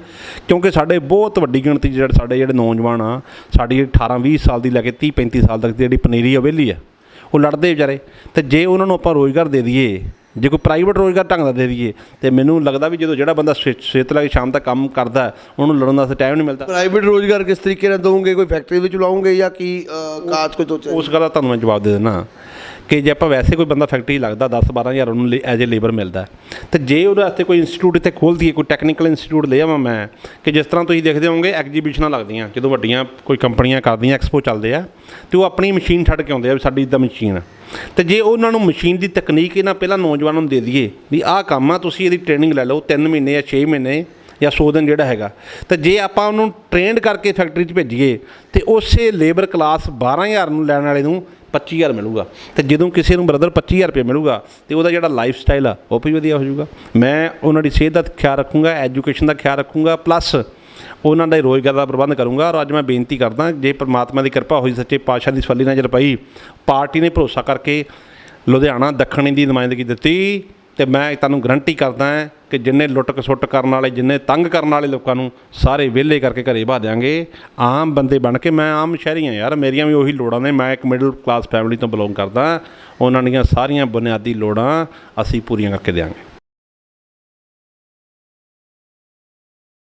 ਕਿਉਂਕਿ ਸਾਡੇ ਬਹੁਤ ਵੱਡੀ ਗਿਣਤੀ 'ਚ ਜਿਹੜੇ ਸਾਡੇ ਜਿਹੜੇ ਨੌਜਵਾਨ ਆ, ਸਾਡੀ 18 20 ਸਾਲ ਦੀ ਲੈ ਕੇ 30 35 ਸਾਲ ਤੱਕ ਦੀ ਜਿਹੜੀ ਪਨੀਰੀ ਹਵੇਲੀ ਆ। ਉਹ ਲੜਦੇ ਵਿਚਾਰੇ, ਤੇ ਜੇ ਉਹਨਾਂ ਨੂੰ ਆਪਾਂ ਰੋਜ਼ਗਾਰ ਦੇ ਦਈਏ ਜੇ ਕੋਈ ਪ੍ਰਾਈਵੇਟ ਰੋਜ਼ਗਾਰ ਢੰਗ ਦਾ ਦੇ ਦਈਏ ਤੇ ਮੈਨੂੰ ਲੱਗਦਾ ਵੀ ਜਦੋਂ ਜਿਹੜਾ ਬੰਦਾ ਸਵੇ- ਸਵੇਰ ਤੋਂ ਲੈ ਕੇ ਸ਼ਾਮ ਤੱਕ ਕੰਮ ਕਰਦਾ ਉਹਨੂੰ ਲੜਨ ਦਾ ਟਾਈਮ ਨਹੀਂ ਮਿਲਦਾ। ਪ੍ਰਾਈਵੇਟ ਰੋਜ਼ਗਾਰ ਕਿਸ ਤਰੀਕੇ ਨਾਲ ਦੋਗੇ ਕੋਈ ਫੈਕਟਰੀ ਵਿੱਚ ਲਾਉਂਗੇ ਜਾਂ ਕੀ ਕਾਜ ਕੋਈ ਸੋਚਿਆ? ਉਸ ਗੱਲ ਦਾ ਤੁਹਾਨੂੰ ਮੈਂ ਜਵਾਬ ਦੇ ਦਿੰਦਾ। ਕਿ ਜੇ ਆਪਾਂ ਵੈਸੇ ਕੋਈ ਬੰਦਾ ਫੈਕਟਰੀ ਲੱਗਦਾ 10 12000 ਉਹਨੂੰ ਐਜ਼ ਏ ਲੇਬਰ ਮਿਲਦਾ ਹੈ। ਤੇ ਜੇ ਉਹਦੇ ਵਾਸਤੇ ਕੋਈ ਇੰਸਟੀਚਿਊਟ ਇੱਥੇ ਖੋਲ੍ਹ ਦਈਏ, ਕੋਈ ਟੈਕਨੀਕਲ ਇੰਸਟੀਚਿਊਟ ਲੈ ਆਵਾਂ ਮੈਂ, ਕਿ ਜਿਸ ਤਰ੍ਹਾਂ ਤੁਸੀਂ ਦੇਖਦੇ ਹੋਵੋਗੇ ਐਗਜੀਬਿਸ਼ਨਾਂ ਲੱਗਦੀਆਂ, ਜਦੋਂ ਵੱਡੀਆਂ ਕੋਈ ਕੰਪਨੀਆਂ ਕਰਦੀਆਂ ਐਕਸਪੋ ਚੱਲਦੇ ਆ, ਤੇ ਉਹ ਆਪਣੀ ਮਸ਼ੀਨ ਛੱਡ ਕੇ ਆਉਂਦੇ ਆ ਵੀ ਸਾਡੀ ਇਦਾਂ ਮਸ਼ੀਨ ਆ ਤੇ ਜੇ ਉਹਨਾਂ ਨੂੰ ਮਸ਼ੀਨ ਦੀ ਤਕਨੀਕ ਇਹਨਾਂ ਪਹਿਲਾਂ ਨੌਜਵਾਨਾਂ ਨੂੰ ਦੇ ਦਈਏ, ਵੀ ਆਹ ਕੰਮ ਆ, ਤੁਸੀਂ ਇਹਦੀ ਟ੍ਰੇਨਿੰਗ ਲੈ ਲਓ 3 ਮਹੀਨੇ ਜਾਂ 6 ਮਹੀਨੇ ਜਾਂ 100 ਦਿਨ ਜਿਹੜਾ ਹੈਗਾ, ਤੇ ਜੇ ਆਪਾਂ ਉਹਨੂੰ ਟ੍ਰੇਨਡ ਕਰਕੇ ਫੈਕਟਰੀ 'ਚ ਭੇਜੀਏ, ਤੇ ਉਸੇ ਲੇਬਰ ਕਲਾਸ 12000 ਨੂੰ ਲੈਣ ਵਾਲੇ ਨੂੰ 25000 ਮਿਲੂਗਾ। ਤੇ ਜਦੋਂ ਕਿਸੇ ਨੂੰ ਬ੍ਰਦਰ 25000 ਰੁਪਏ ਮਿਲੂਗਾ, ਤੇ ਉਹਦਾ ਜਿਹੜਾ ਲਾਈਫ ਸਟਾਈਲ ਆ, ਉਹ ਵੀ ਵਧੀਆ ਹੋ ਜਾਊਗਾ। ਮੈਂ ਉਹਨਾਂ ਦੀ ਸਿਹਤ ਦਾ ਖਿਆਲ ਰੱਖੂੰਗਾ ਐਜੂਕੇਸ਼ਨ ਦਾ ਖਿਆਲ ਰੱਖੂੰਗਾ ਪਲੱਸ ਉਹਨਾਂ ਦਾ ਰੋਜ਼ਗਾਰ ਦਾ ਪ੍ਰਬੰਧ ਕਰੂੰਗਾ। ਔਰ ਅੱਜ ਮੈਂ ਬੇਨਤੀ ਕਰਦਾ, ਜੇ ਪ੍ਰਮਾਤਮਾ ਦੀ ਕਿਰਪਾ ਹੋਈ, ਸੱਚੇ ਪਾਤਸ਼ਾਹ ਦੀ ਸਵਾਲੀ ਨਜ਼ਰ ਪਈ, ਪਾਰਟੀ ਨੇ ਭਰੋਸਾ ਕਰਕੇ ਲੁਧਿਆਣਾ ਦੱਖਣੀ ਦੀ ਨੁਮਾਇੰਦਗੀ ਦਿੱਤੀ, ਤੇ ਮੈਂ ਤੁਹਾਨੂੰ ਗਰੰਟੀ ਕਰਦਾ ਹਾਂ ਕਿ ਜਿੰਨੇ ਲੁੱਟ ਕਸੁੱਟ ਕਰਨ ਵਾਲੇ, ਜਿੰਨੇ ਤੰਗ ਕਰਨ ਵਾਲੇ ਲੋਕਾਂ ਨੂੰ ਸਾਰੇ ਵਿਹਲੇ ਕਰਕੇ ਘਰੇ ਭਾ ਦਿਆਂਗੇ। ਆਮ ਬੰਦੇ ਬਣ ਕੇ ਮੈਂ ਆਮ ਸ਼ਹਿਰੀ ਹਾਂ ਯਾਰ, ਮੇਰੀਆਂ ਵੀ ਉਹੀ ਲੋੜਾਂ ਨੇ। ਮੈਂ ਇੱਕ ਮਿਡਲ ਕਲਾਸ ਫੈਮਿਲੀ ਤੋਂ ਬਿਲੋਂਗ ਕਰਦਾ। ਉਹਨਾਂ ਦੀਆਂ ਸਾਰੀਆਂ ਬੁਨਿਆਦੀ ਲੋੜਾਂ ਅਸੀਂ ਪੂਰੀਆਂ ਕਰਕੇ ਦਿਆਂਗੇ।